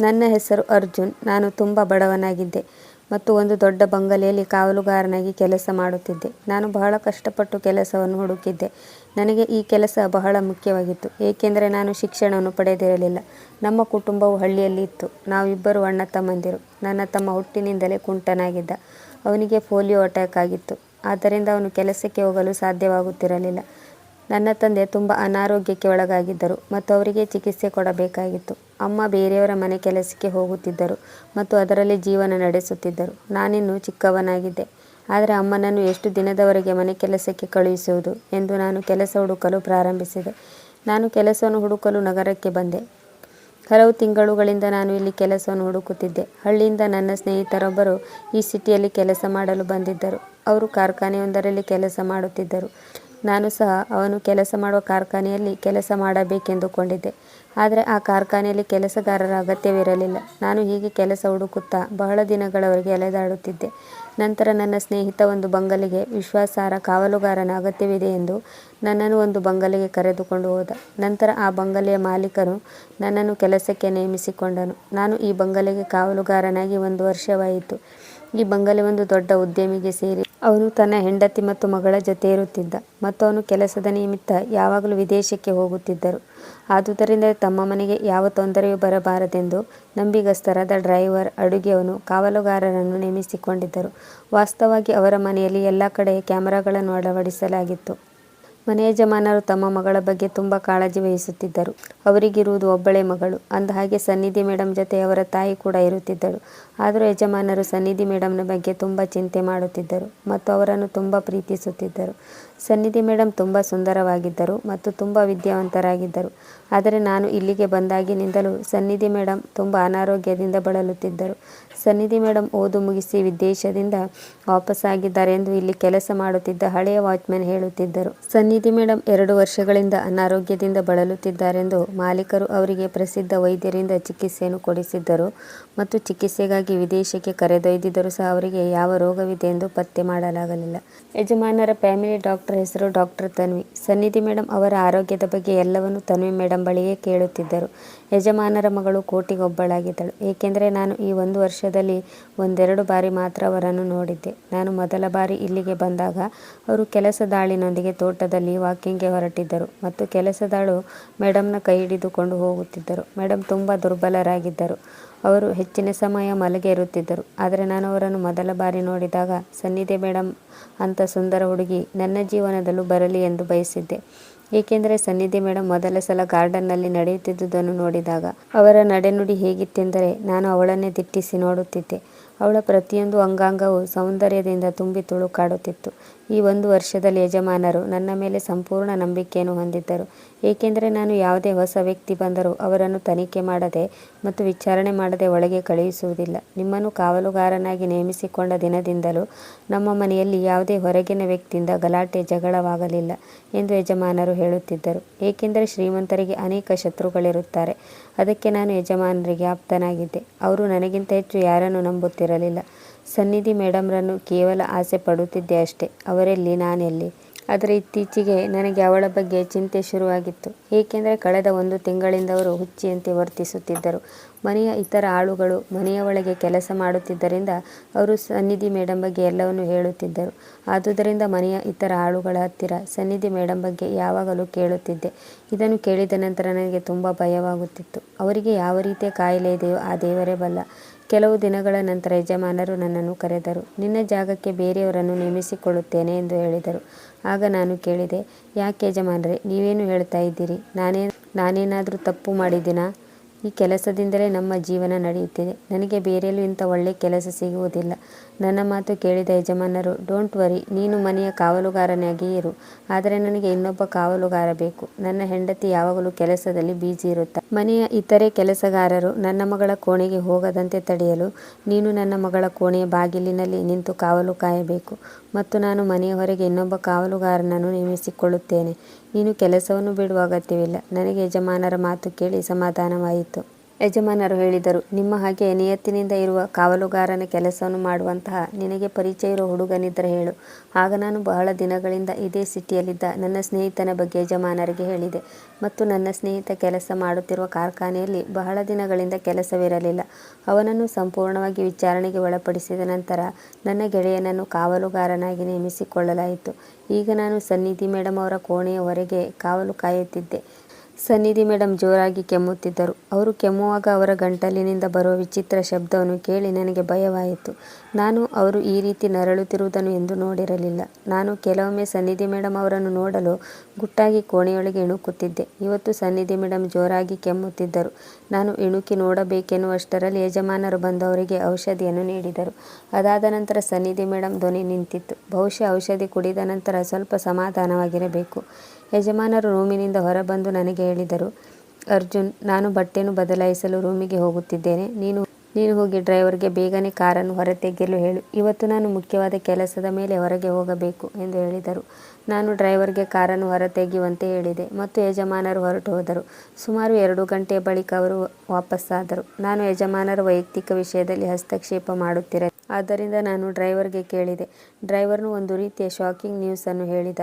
ನನ್ನ ಹೆಸರು ಅರ್ಜುನ್. ನಾನು ತುಂಬ ಬಡವನಾಗಿದ್ದೆ ಮತ್ತು ಒಂದು ದೊಡ್ಡ ಬಂಗಲೆಯಲ್ಲಿ ಕಾವಲುಗಾರನಾಗಿ ಕೆಲಸ ಮಾಡುತ್ತಿದ್ದೆ. ನಾನು ಬಹಳ ಕಷ್ಟಪಟ್ಟು ಕೆಲಸವನ್ನು ಹುಡುಕಿದ್ದೆ. ನನಗೆ ಈ ಕೆಲಸ ಬಹಳ ಮುಖ್ಯವಾಗಿತ್ತು. ಏಕೆಂದರೆ ನಾನು ಶಿಕ್ಷಣವನ್ನು ಪಡೆದಿರಲಿಲ್ಲ. ನಮ್ಮ ಕುಟುಂಬವು ಹಳ್ಳಿಯಲ್ಲಿ ಇತ್ತು. ನಾವಿಬ್ಬರು ಅಣ್ಣ ತಮ್ಮಂದಿರು. ನನ್ನ ತಮ್ಮ ಹುಟ್ಟಿನಿಂದಲೇ ಕುಂಟನಾಗಿದ್ದ. ಅವನಿಗೆ ಪೋಲಿಯೋ ಅಟ್ಯಾಕ್ ಆಗಿತ್ತು. ಆದ್ದರಿಂದ ಅವನು ಕೆಲಸಕ್ಕೆ ಹೋಗಲು ಸಾಧ್ಯವಾಗುತ್ತಿರಲಿಲ್ಲ. ನನ್ನ ತಂದೆ ತುಂಬ ಅನಾರೋಗ್ಯಕ್ಕೆ ಒಳಗಾಗಿದ್ದರು ಮತ್ತು ಅವರಿಗೆ ಚಿಕಿತ್ಸೆ ಕೊಡಬೇಕಾಗಿತ್ತು. ಅಮ್ಮ ಬೇರೆಯವರ ಮನೆ ಕೆಲಸಕ್ಕೆ ಹೋಗುತ್ತಿದ್ದರು ಮತ್ತು ಅದರಲ್ಲಿ ಜೀವನ ನಡೆಸುತ್ತಿದ್ದರು. ನಾನಿನ್ನೂ ಚಿಕ್ಕವನಾಗಿದ್ದೆ. ಆದರೆ ಅಮ್ಮನನ್ನು ಎಷ್ಟು ದಿನದವರೆಗೆ ಮನೆ ಕೆಲಸಕ್ಕೆ ಕಳುಹಿಸುವುದು ಎಂದು ನಾನು ಕೆಲಸ ಹುಡುಕಲು ಪ್ರಾರಂಭಿಸಿದೆ. ನಾನು ಕೆಲಸವನ್ನು ಹುಡುಕಲು ನಗರಕ್ಕೆ ಬಂದೆ. ಹಲವು ತಿಂಗಳುಗಳಿಂದ ನಾನು ಇಲ್ಲಿ ಕೆಲಸವನ್ನು ಹುಡುಕುತ್ತಿದ್ದೆ. ಹಳ್ಳಿಯಿಂದ ನನ್ನ ಸ್ನೇಹಿತರೊಬ್ಬರು ಈ ಸಿಟಿಯಲ್ಲಿ ಕೆಲಸ ಮಾಡಲು ಬಂದಿದ್ದರು. ಅವರು ಕಾರ್ಖಾನೆಯೊಂದರಲ್ಲಿ ಕೆಲಸ ಮಾಡುತ್ತಿದ್ದರು. ನಾನು ಸಹ ಅವನು ಕೆಲಸ ಮಾಡುವ ಕಾರ್ಖಾನೆಯಲ್ಲಿ ಕೆಲಸ ಮಾಡಬೇಕೆಂದುಕೊಂಡಿದ್ದೆ. ಆದರೆ ಆ ಕಾರ್ಖಾನೆಯಲ್ಲಿ ಕೆಲಸಗಾರರ ಅಗತ್ಯವಿರಲಿಲ್ಲ. ನಾನು ಹೀಗೆ ಕೆಲಸ ಹುಡುಕುತ್ತಾ ಬಹಳ ದಿನಗಳವರೆಗೆ ಅಲೆದಾಡುತ್ತಿದ್ದೆ. ನಂತರ ನನ್ನ ಸ್ನೇಹಿತ ಒಂದು ಬಂಗಲೆಗೆ ವಿಶ್ವಾಸಾರ ಕಾವಲುಗಾರನ ಅಗತ್ಯವಿದೆ ಎಂದು ನನ್ನನ್ನು ಒಂದು ಬಂಗಲೆಗೆ ಕರೆದುಕೊಂಡು ಹೋದ. ನಂತರ ಆ ಬಂಗಲೆಯ ಮಾಲೀಕನು ನನ್ನನ್ನು ಕೆಲಸಕ್ಕೆ ನೇಮಿಸಿಕೊಂಡನು. ನಾನು ಈ ಬಂಗಲೆಗೆ ಕಾವಲುಗಾರನಾಗಿ ಒಂದು ವರ್ಷವಾಯಿತು. ಈ ಬಂಗಲೆ ಒಂದು ದೊಡ್ಡ ಉದ್ಯಮಿಗೆ ಸೇರಿ ಅವನು ತನ್ನ ಹೆಂಡತಿ ಮತ್ತು ಮಗಳ ಜೊತೆ ಇರುತ್ತಿದ್ದ. ಮತ್ತು ಅವನು ಕೆಲಸದ ನಿಮಿತ್ತ ಯಾವಾಗಲೂ ವಿದೇಶಕ್ಕೆ ಹೋಗುತ್ತಿದ್ದರು. ಆದುದರಿಂದ ತಮ್ಮ ಮನೆಗೆ ಯಾವ ತೊಂದರೆಯೂ ಬರಬಾರದೆಂದು ನಂಬಿಗಸ್ತರಾದ ಡ್ರೈವರ್ ಅಡುಗೆಯವನು ಕಾವಲುಗಾರರನ್ನು ನೇಮಿಸಿಕೊಂಡಿದ್ದರು. ವಾಸ್ತವವಾಗಿ ಅವರ ಮನೆಯಲ್ಲಿ ಎಲ್ಲ ಕಡೆ ಕ್ಯಾಮರಾಗಳನ್ನು ಅಳವಡಿಸಲಾಗಿತ್ತು. ಮನೆ ಯಜಮಾನರು ತಮ್ಮ ಮಗಳ ಬಗ್ಗೆ ತುಂಬ ಕಾಳಜಿ ವಹಿಸುತ್ತಿದ್ದರು. ಅವರಿಗಿರುವುದು ಒಬ್ಬಳೇ ಮಗಳು. ಅಂದಹಾಗೆ ಸನ್ನಿಧಿ ಮೇಡಮ್ ಜೊತೆ ಅವರ ತಾಯಿ ಕೂಡ ಇರುತ್ತಿದ್ದಳು. ಆದರೂ ಯಜಮಾನರು ಸನ್ನಿಧಿ ಮೇಡಮ್ನ ಬಗ್ಗೆ ತುಂಬ ಚಿಂತೆ ಮಾಡುತ್ತಿದ್ದರು ಮತ್ತು ಅವರನ್ನು ತುಂಬ ಪ್ರೀತಿಸುತ್ತಿದ್ದರು. ಸನ್ನಿಧಿ ಮೇಡಮ್ ತುಂಬ ಸುಂದರವಾಗಿದ್ದರು ಮತ್ತು ತುಂಬ ವಿದ್ಯಾವಂತರಾಗಿದ್ದರು. ಆದರೆ ನಾನು ಇಲ್ಲಿಗೆ ಬಂದಾಗಿನಿಂದಲೂ ಸನ್ನಿಧಿ ಮೇಡಮ್ ತುಂಬ ಅನಾರೋಗ್ಯದಿಂದ ಬಳಲುತ್ತಿದ್ದರು. ಸನ್ನಿಧಿ ಮೇಡಮ್ ಓದು ಮುಗಿಸಿ ವಿದೇಶದಿಂದ ವಾಪಸ್ಸಾಗಿದ್ದಾರೆ ಎಂದು ಇಲ್ಲಿ ಕೆಲಸ ಮಾಡುತ್ತಿದ್ದ ಹಳೆಯ ವಾಚ್ಮ್ಯಾನ್ ಹೇಳುತ್ತಿದ್ದರು. ಸನ್ನಿಧಿ ಮೇಡಮ್ ಎರಡು ವರ್ಷಗಳಿಂದ ಅನಾರೋಗ್ಯದಿಂದ ಬಳಲುತ್ತಿದ್ದಾರೆಂದು ಮಾಲೀಕರು ಅವರಿಗೆ ಪ್ರಸಿದ್ಧ ವೈದ್ಯರಿಂದ ಚಿಕಿತ್ಸೆಯನ್ನು ಕೊಡಿಸಿದ್ದರು ಮತ್ತು ಚಿಕಿತ್ಸೆಗಾಗಿ ವಿದೇಶಕ್ಕೆ ಕರೆದೊಯ್ದಿದ್ದರೂ ಸಹ ಅವರಿಗೆ ಯಾವ ರೋಗವಿದೆ ಎಂದು ಪತ್ತೆ ಮಾಡಲಾಗಲಿಲ್ಲ. ಯಜಮಾನರ ಫ್ಯಾಮಿಲಿ ಡಾಕ್ಟರ್ ಹೆಸರು ಡಾಕ್ಟರ್ ತನ್ವಿ. ಸನ್ನಿಧಿ ಮೇಡಮ್ ಅವರ ಆರೋಗ್ಯದ ಬಗ್ಗೆ ಎಲ್ಲವನ್ನೂ ತನ್ವಿ ಮೇಡಮ್ ಬಳಿಯೇ ಕೇಳುತ್ತಿದ್ದರು. ಯಜಮಾನರ ಮಗಳು ಕೋಟಿಗೊಬ್ಬಳಾಗಿದ್ದಳು. ಏಕೆಂದರೆ ನಾನು ಈ ಒಂದು ವರ್ಷದಲ್ಲಿ ಒಂದೆರಡು ಬಾರಿ ಮಾತ್ರ ಅವರನ್ನು ನೋಡಿದ್ದೆ. ನಾನು ಮೊದಲ ಬಾರಿ ಇಲ್ಲಿಗೆ ಬಂದಾಗ ಅವರು ಕೆಲಸದಾಳಿನೊಂದಿಗೆ ತೋಟದಲ್ಲಿ ವಾಕಿಂಗ್ಗೆ ಹೊರಟಿದ್ದರು ಮತ್ತು ಕೆಲಸದಾಳು ಮೇಡಮ್ನ ಕೈ ಹಿಡಿದುಕೊಂಡು ಹೋಗುತ್ತಿದ್ದರು. ಮೇಡಮ್ ತುಂಬ ದುರ್ಬಲರಾಗಿದ್ದರು. ಅವರು ಹೆಚ್ಚಿನ ಸಮಯ ಮಲಗೆ ಇರುತ್ತಿದ್ದರು. ಆದರೆ ನಾನು ಅವರನ್ನು ಮೊದಲ ಬಾರಿ ನೋಡಿದಾಗ, ಸನ್ನಿಧಿ ಮೇಡಮ್ ಅಂಥ ಸುಂದರ ಹುಡುಗಿ, ನನ್ನ ಜೀವನದಲ್ಲೂ ಬರಲಿ ಎಂದು ಬಯಸಿದ್ದೆ. ಏಕೆಂದರೆ ಸನ್ನಿಧಿ ಮೇಡಮ್ ಮೊದಲ ಸಲ ಗಾರ್ಡನ್ನಲ್ಲಿ ನಡೆಯುತ್ತಿದ್ದುದನ್ನು ನೋಡಿದಾಗ ಅವರ ನಡೆನುಡಿ ಹೇಗಿತ್ತೆಂದರೆ ನಾನು ಅವಳನ್ನೇ ದಿಟ್ಟಿಸಿ ನೋಡುತ್ತಿದ್ದೆ. ಅವಳ ಪ್ರತಿಯೊಂದು ಅಂಗಾಂಗವು ಸೌಂದರ್ಯದಿಂದ ತುಂಬಿ ತುಳುಕಾಡುತ್ತಿತ್ತು. ಈ ಒಂದು ವರ್ಷದಲ್ಲಿ ಯಜಮಾನರು ನನ್ನ ಮೇಲೆ ಸಂಪೂರ್ಣ ನಂಬಿಕೆಯನ್ನು ಹೊಂದಿದ್ದರು. ಏಕೆಂದರೆ ನಾನು ಯಾವುದೇ ಹೊಸ ವ್ಯಕ್ತಿ ಬಂದರೂ ಅವರನ್ನು ತನಿಖೆ ಮಾಡದೆ ಮತ್ತು ವಿಚಾರಣೆ ಮಾಡದೆ ಒಳಗೆ ಕಳುಹಿಸುವುದಿಲ್ಲ. ನಿಮ್ಮನ್ನು ಕಾವಲುಗಾರನಾಗಿ ನೇಮಿಸಿಕೊಂಡ ದಿನದಿಂದಲೂ ನಮ್ಮ ಮನೆಯಲ್ಲಿ ಯಾವುದೇ ಹೊರಗಿನ ವ್ಯಕ್ತಿಯಿಂದ ಗಲಾಟೆ ಜಗಳವಾಗಲಿಲ್ಲ ಎಂದು ಯಜಮಾನರು ಹೇಳುತ್ತಿದ್ದರು. ಏಕೆಂದರೆ ಶ್ರೀಮಂತರಿಗೆ ಅನೇಕ ಶತ್ರುಗಳಿರುತ್ತಾರೆ. ಅದಕ್ಕೆ ನಾನು ಯಜಮಾನರಿಗೆ ಆಪ್ತನಾಗಿದ್ದೆ. ಅವರು ನನಗಿಂತ ಹೆಚ್ಚು ಯಾರನ್ನು ನಂಬುತ್ತಿರಲಿಲ್ಲ. ಸನ್ನಿಧಿ ಮೇಡಮ್ರನ್ನು ಕೇವಲ ಆಸೆ ಪಡುತ್ತಿದ್ದೆ ಅಷ್ಟೇ. ಅವರೆಲ್ಲಿ, ನಾನೆಲ್ಲಿ? ಆದರೆ ಇತ್ತೀಚೆಗೆ ನನಗೆ ಅವಳ ಬಗ್ಗೆ ಚಿಂತೆ ಶುರುವಾಗಿತ್ತು. ಏಕೆಂದರೆ ಕಳೆದ ಒಂದು ತಿಂಗಳಿಂದ ಅವರು ಹುಚ್ಚಿಯಂತೆ ವರ್ತಿಸುತ್ತಿದ್ದರು. ಮನೆಯ ಇತರ ಆಳುಗಳು ಮನೆಯ ಒಳಗೆ ಕೆಲಸ ಮಾಡುತ್ತಿದ್ದರಿಂದ ಅವರು ಸನ್ನಿಧಿ ಮೇಡಮ್ ಬಗ್ಗೆ ಎಲ್ಲವನ್ನೂ ಹೇಳುತ್ತಿದ್ದರು. ಆದುದರಿಂದ ಮನೆಯ ಇತರ ಆಳುಗಳ ಹತ್ತಿರ ಸನ್ನಿಧಿ ಮೇಡಮ್ ಬಗ್ಗೆ ಯಾವಾಗಲೂ ಕೇಳುತ್ತಿದ್ದೆ. ಇದನ್ನು ಕೇಳಿದ ನಂತರ ನನಗೆ ತುಂಬ ಭಯವಾಗುತ್ತಿತ್ತು. ಅವರಿಗೆ ಯಾವ ರೀತಿಯ ಕಾಯಿಲೆ ಇದೆಯೋ ಆ ದೇವರೇ ಬಲ್ಲ. ಕೆಲವು ದಿನಗಳ ನಂತರ ಯಜಮಾನರು ನನ್ನನ್ನು ಕರೆದರು. ನಿನ್ನ ಜಾಗಕ್ಕೆ ಬೇರೆಯವರನ್ನು ನೇಮಿಸಿಕೊಳ್ಳುತ್ತೇನೆ ಎಂದು ಹೇಳಿದರು. ಆಗ ನಾನು ಕೇಳಿದೆ, ಯಾಕೆ ಯಜಮಾನರೇ, ನೀವೇನು ಹೇಳ್ತಾ ಇದ್ದೀರಿ? ನಾನೇ, ನಾನೇನಾದರೂ ತಪ್ಪು ಮಾಡಿದ್ದೀನಾ? ಈ ಕೆಲಸದಿಂದಲೇ ನಮ್ಮ ಜೀವನ ನಡೆಯುತ್ತಿದೆ. ನನಗೆ ಬೇರೆಯಲ್ಲೂ ಇಂಥ ಒಳ್ಳೆಯ ಕೆಲಸ ಸಿಗುವುದಿಲ್ಲ. ನನ್ನ ಮಾತು ಕೇಳಿದ ಯಜಮಾನರು, ಡೋಂಟ್ ವರಿ, ನೀನು ಮನೆಯ ಕಾವಲುಗಾರನಾಗಿ ಇರು. ಆದರೆ ನನಗೆ ಇನ್ನೊಬ್ಬ ಕಾವಲುಗಾರ ಬೇಕು. ನನ್ನ ಹೆಂಡತಿ ಯಾವಾಗಲೂ ಕೆಲಸದಲ್ಲಿ ಬೀಜಿ ಇರುತ್ತಾ? ಮನೆಯ ಇತರೆ ಕೆಲಸಗಾರರು ನನ್ನ ಮಗಳ ಕೋಣೆಗೆ ಹೋಗದಂತೆ ತಡೆಯಲು ನೀನು ನನ್ನ ಮಗಳ ಕೋಣೆಯ ಬಾಗಿಲಿನಲ್ಲಿ ನಿಂತು ಕಾವಲು ಕಾಯಬೇಕು. ಮತ್ತು ನಾನು ಮನೆಯ ಹೊರಗೆ ಇನ್ನೊಬ್ಬ ಕಾವಲುಗಾರನನ್ನು ನೇಮಿಸಿಕೊಳ್ಳುತ್ತೇನೆ. ನೀನು ಕೆಲಸವನ್ನು ಬಿಡುವ ಅಗತ್ಯವಿಲ್ಲ. ನನಗೆ ಯಜಮಾನರ ಮಾತು ಕೇಳಿ ಸಮಾಧಾನವಾಯಿತು. ಯಜಮಾನರು ಹೇಳಿದರು, ನಿಮ್ಮ ಹಾಗೆ ನಿಯತ್ತಿನಿಂದ ಇರುವ ಕಾವಲುಗಾರನ ಕೆಲಸವನ್ನು ಮಾಡುವಂತಹ ನಿನಗೆ ಪರಿಚಯ ಇರುವ ಹುಡುಗನಿದ್ದರೆ ಹೇಳು. ಆಗ ನಾನು ಬಹಳ ದಿನಗಳಿಂದ ಇದೇ ಸಿಟಿಯಲ್ಲಿದ್ದ ನನ್ನ ಸ್ನೇಹಿತನ ಬಗ್ಗೆ ಯಜಮಾನರಿಗೆ ಹೇಳಿದೆ. ಮತ್ತು ನನ್ನ ಸ್ನೇಹಿತ ಕೆಲಸ ಮಾಡುತ್ತಿರುವ ಕಾರ್ಖಾನೆಯಲ್ಲಿ ಬಹಳ ದಿನಗಳಿಂದ ಕೆಲಸವಿರಲಿಲ್ಲ. ಅವನನ್ನು ಸಂಪೂರ್ಣವಾಗಿ ವಿಚಾರಣೆಗೆ ಒಳಪಡಿಸಿದ ನಂತರ ನನ್ನ ಗೆಳೆಯನನ್ನು ಕಾವಲುಗಾರನಾಗಿ ನೇಮಿಸಿಕೊಳ್ಳಲಾಯಿತು. ಈಗ ನಾನು ಸನ್ನಿಧಿ ಮೇಡಮ್ ಅವರ ಕೋಣೆಯ ಹೊರಗೆ ಕಾವಲು ಕಾಯುತ್ತಿದ್ದೆ. ಸನ್ನಿಧಿ ಮೇಡಮ್ ಜೋರಾಗಿ ಕೆಮ್ಮುತ್ತಿದ್ದರು. ಅವರು ಕೆಮ್ಮುವಾಗ ಅವರ ಗಂಟಲಿನಿಂದ ಬರುವ ವಿಚಿತ್ರ ಶಬ್ದವನ್ನು ಕೇಳಿ ನನಗೆ ಭಯವಾಯಿತು. ನಾನು, ಅವರು ಈ ರೀತಿ ನರಳುತ್ತಿರುವುದನ್ನು ಎಂದು ನೋಡಿರಲಿಲ್ಲ. ನಾನು ಕೆಲವೊಮ್ಮೆ ಸನ್ನಿಧಿ ಮೇಡಮ್ ಅವರನ್ನು ನೋಡಲು ಗುಟ್ಟಾಗಿ ಕೋಣೆಯೊಳಗೆ ಇಣುಕುತ್ತಿದ್ದೆ. ಇವತ್ತು ಸನ್ನಿಧಿ ಮೇಡಮ್ ಜೋರಾಗಿ ಕೆಮ್ಮುತ್ತಿದ್ದರು. ನಾನು ಇಣುಕಿ ನೋಡಬೇಕೆನ್ನುವಷ್ಟರಲ್ಲಿ ಯಜಮಾನರು ಬಂದು ಅವರಿಗೆ ಔಷಧಿಯನ್ನು ನೀಡಿದರು. ಅದಾದ ನಂತರ ಸನ್ನಿಧಿ ಮೇಡಮ್ ಧ್ವನಿ ನಿಂತಿತ್ತು. ಬಹುಶಃ ಔಷಧಿ ಕುಡಿದ ನಂತರ ಸ್ವಲ್ಪ ಸಮಾಧಾನವಾಗಿರಬೇಕು. ಯಜಮಾನರು ರೂಮಿನಿಂದ ಹೊರಬಂದು ನನಗೆ ಹೇಳಿದರು, ಅರ್ಜುನ್, ನಾನು ಬಟ್ಟೆಯನ್ನು ಬದಲಾಯಿಸಲು ರೂಮಿಗೆ ಹೋಗುತ್ತಿದ್ದೇನೆ. ನೀನು ನೀನು ಹೋಗಿ ಡ್ರೈವರ್ಗೆ ಬೇಗನೆ ಕಾರನ್ನು ಹೊರತೆಗೆಯಲು ಹೇಳು. ಇವತ್ತು ನಾನು ಮುಖ್ಯವಾದ ಕೆಲಸದ ಮೇಲೆ ಹೊರಗೆ ಹೋಗಬೇಕು, ಎಂದು ಹೇಳಿದರು. ನಾನು ಡ್ರೈವರ್ಗೆ ಕಾರನ್ನು ಹೊರತೆಗೆಯುವಂತೆ ಹೇಳಿದೆ ಮತ್ತು ಯಜಮಾನರು ಹೊರಟು ಹೋದರು. ಸುಮಾರು ಎರಡು ಗಂಟೆಯ ಬಳಿಕ ಅವರು ವಾಪಸ್ಸಾದರು. ನಾನು ಯಜಮಾನರ ವೈಯಕ್ತಿಕ ವಿಷಯದಲ್ಲಿ ಹಸ್ತಕ್ಷೇಪ ಮಾಡುತ್ತಿರ ಆದ್ದರಿಂದ ನಾನು ಡ್ರೈವರ್ಗೆ ಕೇಳಿದೆ. ಡ್ರೈವರ್ನು ಒಂದು ರೀತಿಯ ಶಾಕಿಂಗ್ ನ್ಯೂಸನ್ನು ಹೇಳಿದ.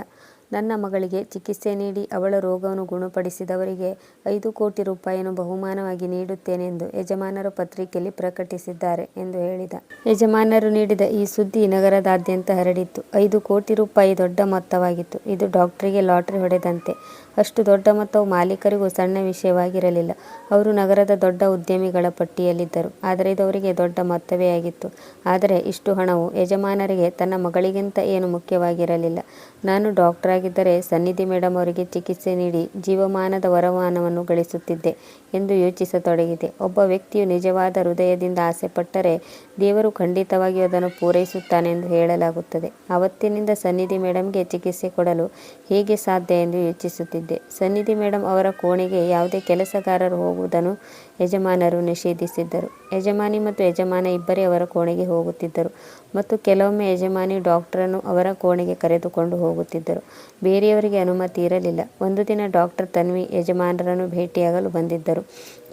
ನನ್ನ ಮಗಳಿಗೆ ಚಿಕಿತ್ಸೆ ನೀಡಿ ಅವಳ ರೋಗವನ್ನು ಗುಣಪಡಿಸಿದವರಿಗೆ ಐದು ಕೋಟಿ ರೂಪಾಯಿಯನ್ನು ಬಹುಮಾನವಾಗಿ ನೀಡುತ್ತೇನೆ ಎಂದು ಯಜಮಾನರು ಪತ್ರಿಕೆಯಲ್ಲಿ ಪ್ರಕಟಿಸಿದ್ದಾರೆ ಎಂದು ಹೇಳಿದ. ಯಜಮಾನರು ನೀಡಿದ ಈ ಸುದ್ದಿ ನಗರದಾದ್ಯಂತ ಹರಡಿತ್ತು. ಐದು ಕೋಟಿ ರೂಪಾಯಿ ದೊಡ್ಡ ಮೊತ್ತವಾಗಿತ್ತು. ಇದು ಡಾಕ್ಟರಿಗೆ ಲಾಟರಿ ಹೊಡೆದಂತೆ. ಅಷ್ಟು ದೊಡ್ಡ ಮೊತ್ತವು ಮಾಲೀಕರಿಗೂ ಸಣ್ಣ ವಿಷಯವಾಗಿರಲಿಲ್ಲ. ಅವರು ನಗರದ ದೊಡ್ಡ ಉದ್ಯಮಿಗಳ ಪಟ್ಟಿಯಲ್ಲಿದ್ದರು. ಆದರೆ ಇದು ಅವರಿಗೆ ದೊಡ್ಡ ಮೊತ್ತವೇ ಆಗಿತ್ತು. ಆದರೆ ಇಷ್ಟು ಹಣವು ಯಜಮಾನರಿಗೆ ತನ್ನ ಮಗಳಿಗಿಂತ ಏನು ಮುಖ್ಯವಾಗಿರಲಿಲ್ಲ. ನಾನು ಡಾಕ್ಟರ್ ಆಗಿದ್ದರೆ ಸನ್ನಿಧಿ ಮೇಡಮ್ ಅವರಿಗೆ ಚಿಕಿತ್ಸೆ ನೀಡಿ ಜೀವಮಾನದ ವರಮಾನವನ್ನು ಗಳಿಸುತ್ತಿದ್ದೆ ಎಂದು ಯೋಚಿಸತೊಡಗಿದೆ. ಒಬ್ಬ ವ್ಯಕ್ತಿಯು ನಿಜವಾದ ಹೃದಯದಿಂದ ಆಸೆಪಟ್ಟರೆ ದೇವರು ಖಂಡಿತವಾಗಿಯೂ ಅದನ್ನು ಪೂರೈಸುತ್ತಾನೆ ಎಂದು ಹೇಳಲಾಗುತ್ತದೆ. ಆವತ್ತಿನಿಂದ ಸನ್ನಿಧಿ ಮೇಡಮ್ಗೆ ಚಿಕಿತ್ಸೆ ಕೊಡಲು ಹೇಗೆ ಸಾಧ್ಯ ಎಂದು ಯೋಚಿಸುತ್ತಿದ್ದೆ. ಸನ್ನಿಧಿ ಮೇಡಮ್ ಅವರ ಕೋಣೆಗೆ ಯಾವುದೇ ಕೆಲಸಗಾರರು ಹೋಗುವುದನ್ನು ಯಜಮಾನರು ನಿಷೇಧಿಸಿದ್ದರು. ಯಜಮಾನಿ ಮತ್ತು ಯಜಮಾನ ಇಬ್ಬರೇ ಅವರ ಕೋಣೆಗೆ ಹೋಗುತ್ತಿದ್ದರು. ಮತ್ತು ಕೆಲವೊಮ್ಮೆ ಯಜಮಾನಿ ಡಾಕ್ಟರನ್ನು ಅವರ ಕೋಣೆಗೆ ಕರೆದುಕೊಂಡು ಹೋಗುತ್ತಿದ್ದರು. ಬೇರೆಯವರಿಗೆ ಅನುಮತಿ ಇರಲಿಲ್ಲ. ಒಂದು ದಿನ ಡಾಕ್ಟರ್ ತನ್ವಿ ಯಜಮಾನರನ್ನು ಭೇಟಿಯಾಗಲು ಬಂದಿದ್ದರು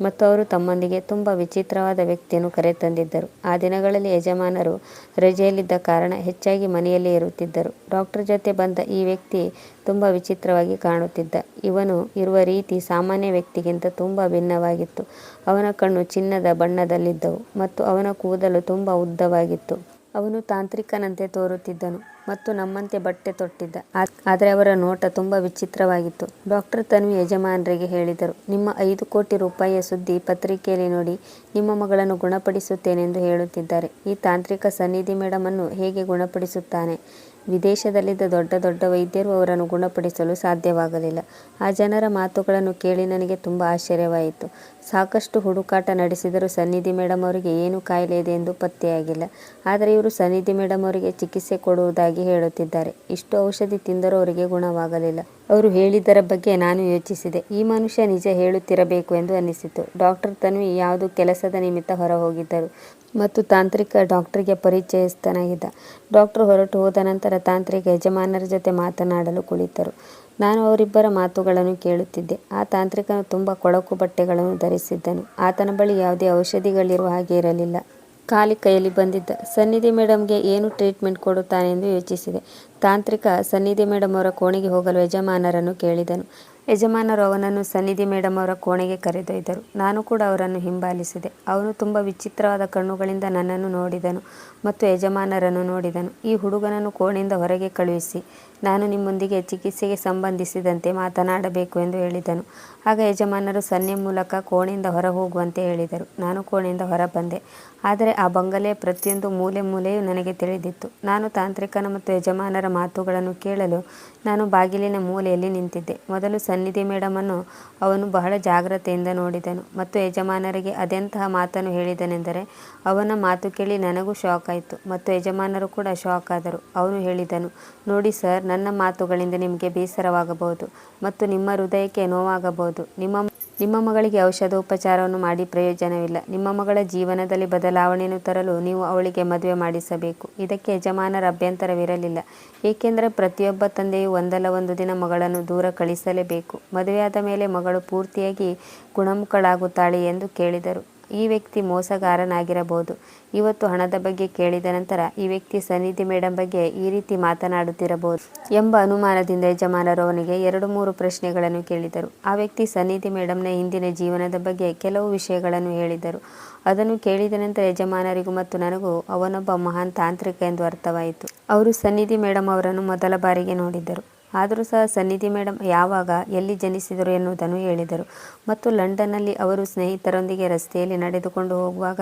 ಮತ್ತು ಅವರು ತಮ್ಮೊಂದಿಗೆ ತುಂಬ ವಿಚಿತ್ರವಾದ ವ್ಯಕ್ತಿಯನ್ನು ಕರೆತಂದಿದ್ದರು. ಆ ದಿನಗಳಲ್ಲಿ ಯಜಮಾನರು ರಜೆಯಲ್ಲಿದ್ದ ಕಾರಣ ಹೆಚ್ಚಾಗಿ ಮನೆಯಲ್ಲೇ ಇರುತ್ತಿದ್ದರು. ಡಾಕ್ಟರ್ ಜೊತೆ ಬಂದ ಈ ವ್ಯಕ್ತಿ ತುಂಬ ವಿಚಿತ್ರವಾಗಿ ಕಾಣುತ್ತಿದ್ದ. ಇವನು ಇರುವ ರೀತಿ ಸಾಮಾನ್ಯ ವ್ಯಕ್ತಿಗಿಂತ ತುಂಬ ಭಿನ್ನವಾಗಿತ್ತು. ಅವನ ಕಣ್ಣು ಚಿನ್ನದ ಬಣ್ಣದಲ್ಲಿದ್ದವು ಮತ್ತು ಅವನ ಕೂದಲು ತುಂಬ ಉದ್ದವಾಗಿತ್ತು. ಅವನು ತಾಂತ್ರಿಕನಂತೆ ತೋರುತ್ತಿದ್ದನು ಮತ್ತು ನಮ್ಮಂತೆ ಬಟ್ಟೆ ತೊಟ್ಟಿದ್ದ. ಆದರೆ ಅವರ ನೋಟ ತುಂಬ ವಿಚಿತ್ರವಾಗಿತ್ತು. ಡಾಕ್ಟರ್ ತನ್ವಿ ಯಜಮಾನರಿಗೆ ಹೇಳಿದರು, ನಿಮ್ಮ ಐದು ಕೋಟಿ ರೂಪಾಯಿಯ ಸುದ್ದಿ ಪತ್ರಿಕೆಯಲ್ಲಿ ನೋಡಿ ನಿಮ್ಮ ಮಗಳನ್ನು ಗುಣಪಡಿಸುತ್ತೇನೆಂದು ಹೇಳುತ್ತಿದ್ದಾರೆ. ಈ ತಾಂತ್ರಿಕ ಸನ್ನಿಧಿ ಮೇಡಮನ್ನು ಹೇಗೆ ಗುಣಪಡಿಸುತ್ತಾನೆ? ವಿದೇಶದಲ್ಲಿದ್ದ ದೊಡ್ಡ ದೊಡ್ಡ ವೈದ್ಯರು ಅವರನ್ನು ಗುಣಪಡಿಸಲು ಸಾಧ್ಯವಾಗಲಿಲ್ಲ. ಆ ಜನರ ಮಾತುಗಳನ್ನು ಕೇಳಿ ನನಗೆ ತುಂಬ ಆಶ್ಚರ್ಯವಾಯಿತು. ಸಾಕಷ್ಟು ಹುಡುಕಾಟ ನಡೆಸಿದರೂ ಸನ್ನಿಧಿ ಮೇಡಮ್ ಅವರಿಗೆ ಏನು ಕಾಯಿಲೆ ಇದೆ ಎಂದು ಪತ್ತೆಯಾಗಿಲ್ಲ. ಆದರೆ ಇವರು ಸನ್ನಿಧಿ ಮೇಡಮ್ ಅವರಿಗೆ ಚಿಕಿತ್ಸೆ ಕೊಡುವುದಾಗಿ ಹೇಳುತ್ತಿದ್ದಾರೆ. ಇಷ್ಟು ಔಷಧಿ ತಿಂದರೂ ಅವರಿಗೆ ಗುಣವಾಗಲಿಲ್ಲ. ಅವರು ಹೇಳಿದ್ದರ ಬಗ್ಗೆ ನಾನು ಯೋಚಿಸಿದೆ. ಈ ಮನುಷ್ಯ ನಿಜ ಹೇಳುತ್ತಿರಬೇಕು ಎಂದು ಅನ್ನಿಸಿತು. ಡಾಕ್ಟರ್ ತನ್ವಿ ಯಾವುದು ಕೆಲಸದ ನಿಮಿತ್ತ ಹೊರ ಹೋಗಿದ್ದರು ಮತ್ತು ತಾಂತ್ರಿಕ ಡಾಕ್ಟರ್ಗೆ ಪರಿಚಯಸ್ಥನಾಗಿದ್ದ. ಡಾಕ್ಟರ್ ಹೊರಟು ಹೋದ ನಂತರ ತಾಂತ್ರಿಕ ಯಜಮಾನರ ಜೊತೆ ಮಾತನಾಡಲು ಕುಳಿತರು. ನಾನು ಅವರಿಬ್ಬರ ಮಾತುಗಳನ್ನು ಕೇಳುತ್ತಿದ್ದೆ. ಆ ತಾಂತ್ರಿಕನು ತುಂಬ ಕೊಳಕು ಬಟ್ಟೆಗಳನ್ನು ಧರಿಸಿದ್ದನು. ಆತನ ಬಳಿ ಯಾವುದೇ ಔಷಧಿಗಳಿರುವ ಹಾಗೆ ಇರಲಿಲ್ಲ. ಖಾಲಿ ಕೈಯಲ್ಲಿ ಬಂದಿದ್ದ, ಸನ್ನಿಧಿ ಮೇಡಮ್ಗೆ ಏನು ಟ್ರೀಟ್ಮೆಂಟ್ ಕೊಡುತ್ತಾನೆ ಎಂದು ಯೋಚಿಸಿದೆ. ತಾಂತ್ರಿಕ, ಸನ್ನಿಧಿ ಮೇಡಮ್ ಅವರ ಕೋಣೆಗೆ ಹೋಗಲು ಯಜಮಾನರನ್ನು ಕೇಳಿದನು. ಯಜಮಾನರು ಅವನನ್ನು ಸನ್ನಿಧಿ ಮೇಡಮ್ ಅವರ ಕೋಣೆಗೆ ಕರೆದೊಯ್ದರು. ನಾನು ಕೂಡ ಅವರನ್ನು ಹಿಂಬಾಲಿಸಿದೆ. ಅವನು ತುಂಬ ವಿಚಿತ್ರವಾದ ಕಣ್ಣುಗಳಿಂದ ನನ್ನನ್ನು ನೋಡಿದನು ಮತ್ತು ಯಜಮಾನರನ್ನು ನೋಡಿದನು. ಈ ಹುಡುಗನನ್ನು ಕೋಣೆಯಿಂದ ಹೊರಗೆ ಕಳುಹಿಸಿ. ನಾನು ನಿಮ್ಮೊಂದಿಗೆ ಚಿಕಿತ್ಸೆಗೆ ಸಂಬಂಧಿಸಿದಂತೆ ಮಾತನಾಡಬೇಕು ಎಂದು ಹೇಳಿದನು. ಆಗ ಯಜಮಾನರು ಸನ್ನೆ ಮೂಲಕ ಕೋಣೆಯಿಂದ ಹೊರ ಹೋಗುವಂತೆ ಹೇಳಿದರು. ನಾನು ಕೋಣೆಯಿಂದ ಹೊರ ಬಂದೆ ಆದರೆ ಆ ಬಂಗಲೆಯ ಪ್ರತಿಯೊಂದು ಮೂಲೆ ಮೂಲೆಯೂ ನನಗೆ ತಿಳಿದಿತ್ತು. ನಾನು ತಾಂತ್ರಿಕನ ಮತ್ತು ಯಜಮಾನರ ಮಾತುಗಳನ್ನು ಕೇಳಲು ನಾನು ಬಾಗಿಲಿನ ಮೂಲೆಯಲ್ಲಿ ನಿಂತಿದ್ದೆ. ಮೊದಲು ಸನ್ನಿಧಿ ಮೇಡಮನ್ನು ಅವನು ಬಹಳ ಜಾಗ್ರತೆಯಿಂದ ನೋಡಿದನು ಮತ್ತು ಯಜಮಾನರಿಗೆ ಅದೆಂತಹ ಮಾತನ್ನು ಹೇಳಿದನೆಂದರೆ, ಅವನ ಮಾತು ಕೇಳಿ ನನಗೂ ಶಾಕ್ ಆಯಿತು ಮತ್ತು ಯಜಮಾನರು ಕೂಡ ಶಾಕ್ ಆದರು ಅವನು ಹೇಳಿದನು, ನೋಡಿ ಸರ್, ನನ್ನ ಮಾತುಗಳಿಂದ ನಿಮಗೆ ಬೇಸರವಾಗಬಹುದು ಮತ್ತು ನಿಮ್ಮ ಹೃದಯಕ್ಕೆ ನೋವಾಗಬಹುದು. ನಿಮ್ಮ ನಿಮ್ಮ ಮಗಳಿಗೆ ಔಷಧೋಪಚಾರವನ್ನು ಮಾಡಿ ಪ್ರಯೋಜನವಿಲ್ಲ. ನಿಮ್ಮ ಮಗಳ ಜೀವನದಲ್ಲಿ ಬದಲಾವಣೆಯನ್ನು ತರಲು ನೀವು ಅವಳಿಗೆ ಮದುವೆ ಮಾಡಿಸಬೇಕು. ಇದಕ್ಕೆ ಯಜಮಾನರ ಅಭ್ಯಂತರವಿರಲಿಲ್ಲ. ಏಕೆಂದರೆ ಪ್ರತಿಯೊಬ್ಬ ತಂದೆಯು ಒಂದಲ್ಲ ಒಂದು ದಿನ ಮಗಳನ್ನು ದೂರ ಕಳಿಸಲೇಬೇಕು. ಮದುವೆಯಾದ ಮೇಲೆ ಮಗಳು ಪೂರ್ತಿಯಾಗಿ ಗುಣಮುಖಳಾಗುತ್ತಾಳೆ ಎಂದು ಕೇಳಿದರು. ಈ ವ್ಯಕ್ತಿ ಮೋಸಗಾರನಾಗಿರಬಹುದು. ಇವತ್ತು ಹಣದ ಬಗ್ಗೆ ಕೇಳಿದ ನಂತರ ಈ ವ್ಯಕ್ತಿ ಸನ್ನಿಧಿ ಮೇಡಮ್ ಬಗ್ಗೆ ಈ ರೀತಿ ಮಾತನಾಡುತ್ತಿರಬಹುದು ಎಂಬ ಅನುಮಾನದಿಂದ ಯಜಮಾನರು ಅವನಿಗೆ ಎರಡು ಮೂರು ಪ್ರಶ್ನೆಗಳನ್ನು ಕೇಳಿದರು. ಆ ವ್ಯಕ್ತಿ ಸನ್ನಿಧಿ ಮೇಡಮ್ನ ಹಿಂದಿನ ಜೀವನದ ಬಗ್ಗೆ ಕೆಲವು ವಿಷಯಗಳನ್ನು ಹೇಳಿದರು. ಅದನ್ನು ಕೇಳಿದ ನಂತರ ಯಜಮಾನರಿಗೂ ಮತ್ತು ನನಗೂ ಅವನೊಬ್ಬ ಮಹಾನ್ ತಾಂತ್ರಿಕ ಎಂದು ಅರ್ಥವಾಯಿತು. ಅವರು ಸನ್ನಿಧಿ ಮೇಡಮ್ ಅವರನ್ನು ಮೊದಲ ಬಾರಿಗೆ ನೋಡಿದ್ದರು. ಆದರೂ ಸಹ ಸನ್ನಿಧಿ ಮೇಡಮ್ ಯಾವಾಗ ಎಲ್ಲಿ ಜನಿಸಿದರು ಎನ್ನುವುದನ್ನು ಹೇಳಿದರು. ಮತ್ತು ಲಂಡನ್ನಲ್ಲಿ ಅವರು ಸ್ನೇಹಿತರೊಂದಿಗೆ ರಸ್ತೆಯಲ್ಲಿ ನಡೆದುಕೊಂಡು ಹೋಗುವಾಗ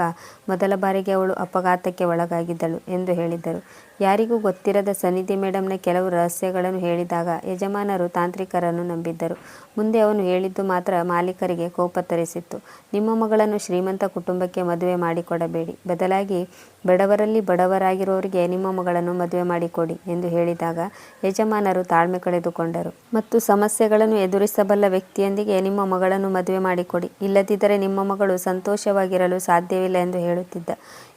ಮೊದಲ ಬಾರಿಗೆ ಅವಳು ಅಪಘಾತಕ್ಕೆ ಒಳಗಾಗಿದ್ದಳು ಎಂದು ಹೇಳಿದ್ದರು. ಯಾರಿಗೂ ಗೊತ್ತಿರದ ಸನ್ನಿಧಿ ಮೇಡಮ್ನ ಕೆಲವು ರಹಸ್ಯಗಳನ್ನು ಹೇಳಿದಾಗ ಯಜಮಾನರು ತಾಂತ್ರಿಕರನ್ನು ನಂಬಿದ್ದರು. ಮುಂದೆ ಅವನು ಹೇಳಿದ್ದು ಮಾತ್ರ ಮಾಲೀಕರಿಗೆ ಕೋಪ ತರಿಸಿತ್ತು ನಿಮ್ಮ ಮಗಳನ್ನು ಶ್ರೀಮಂತ ಕುಟುಂಬಕ್ಕೆ ಮದುವೆ ಮಾಡಿಕೊಡಬೇಡಿ. ಬದಲಾಗಿ ಬಡವರಲ್ಲಿ ಬಡವರಾಗಿರುವವರಿಗೆ ನಿಮ್ಮ ಮಗಳನ್ನು ಮದುವೆ ಮಾಡಿಕೊಡಿ ಎಂದು ಹೇಳಿದಾಗ ಯಜಮಾನರು ತಾಳ್ಮೆ ಕಳೆದುಕೊಂಡರು. ಮತ್ತು ಸಮಸ್ಯೆಗಳನ್ನು ಎದುರಿಸಬಲ್ಲ ವ್ಯಕ್ತಿಯೊಂದಿಗೆ ನಿಮ್ಮ ಮಗಳನ್ನು ಮದುವೆ ಮಾಡಿಕೊಡಿ. ಇಲ್ಲದಿದ್ದರೆ ನಿಮ್ಮ ಮಗಳು ಸಂತೋಷವಾಗಿರಲು ಸಾಧ್ಯವಿಲ್ಲ ಎಂದು ಹೇಳುತ್ತಿದ್ದ.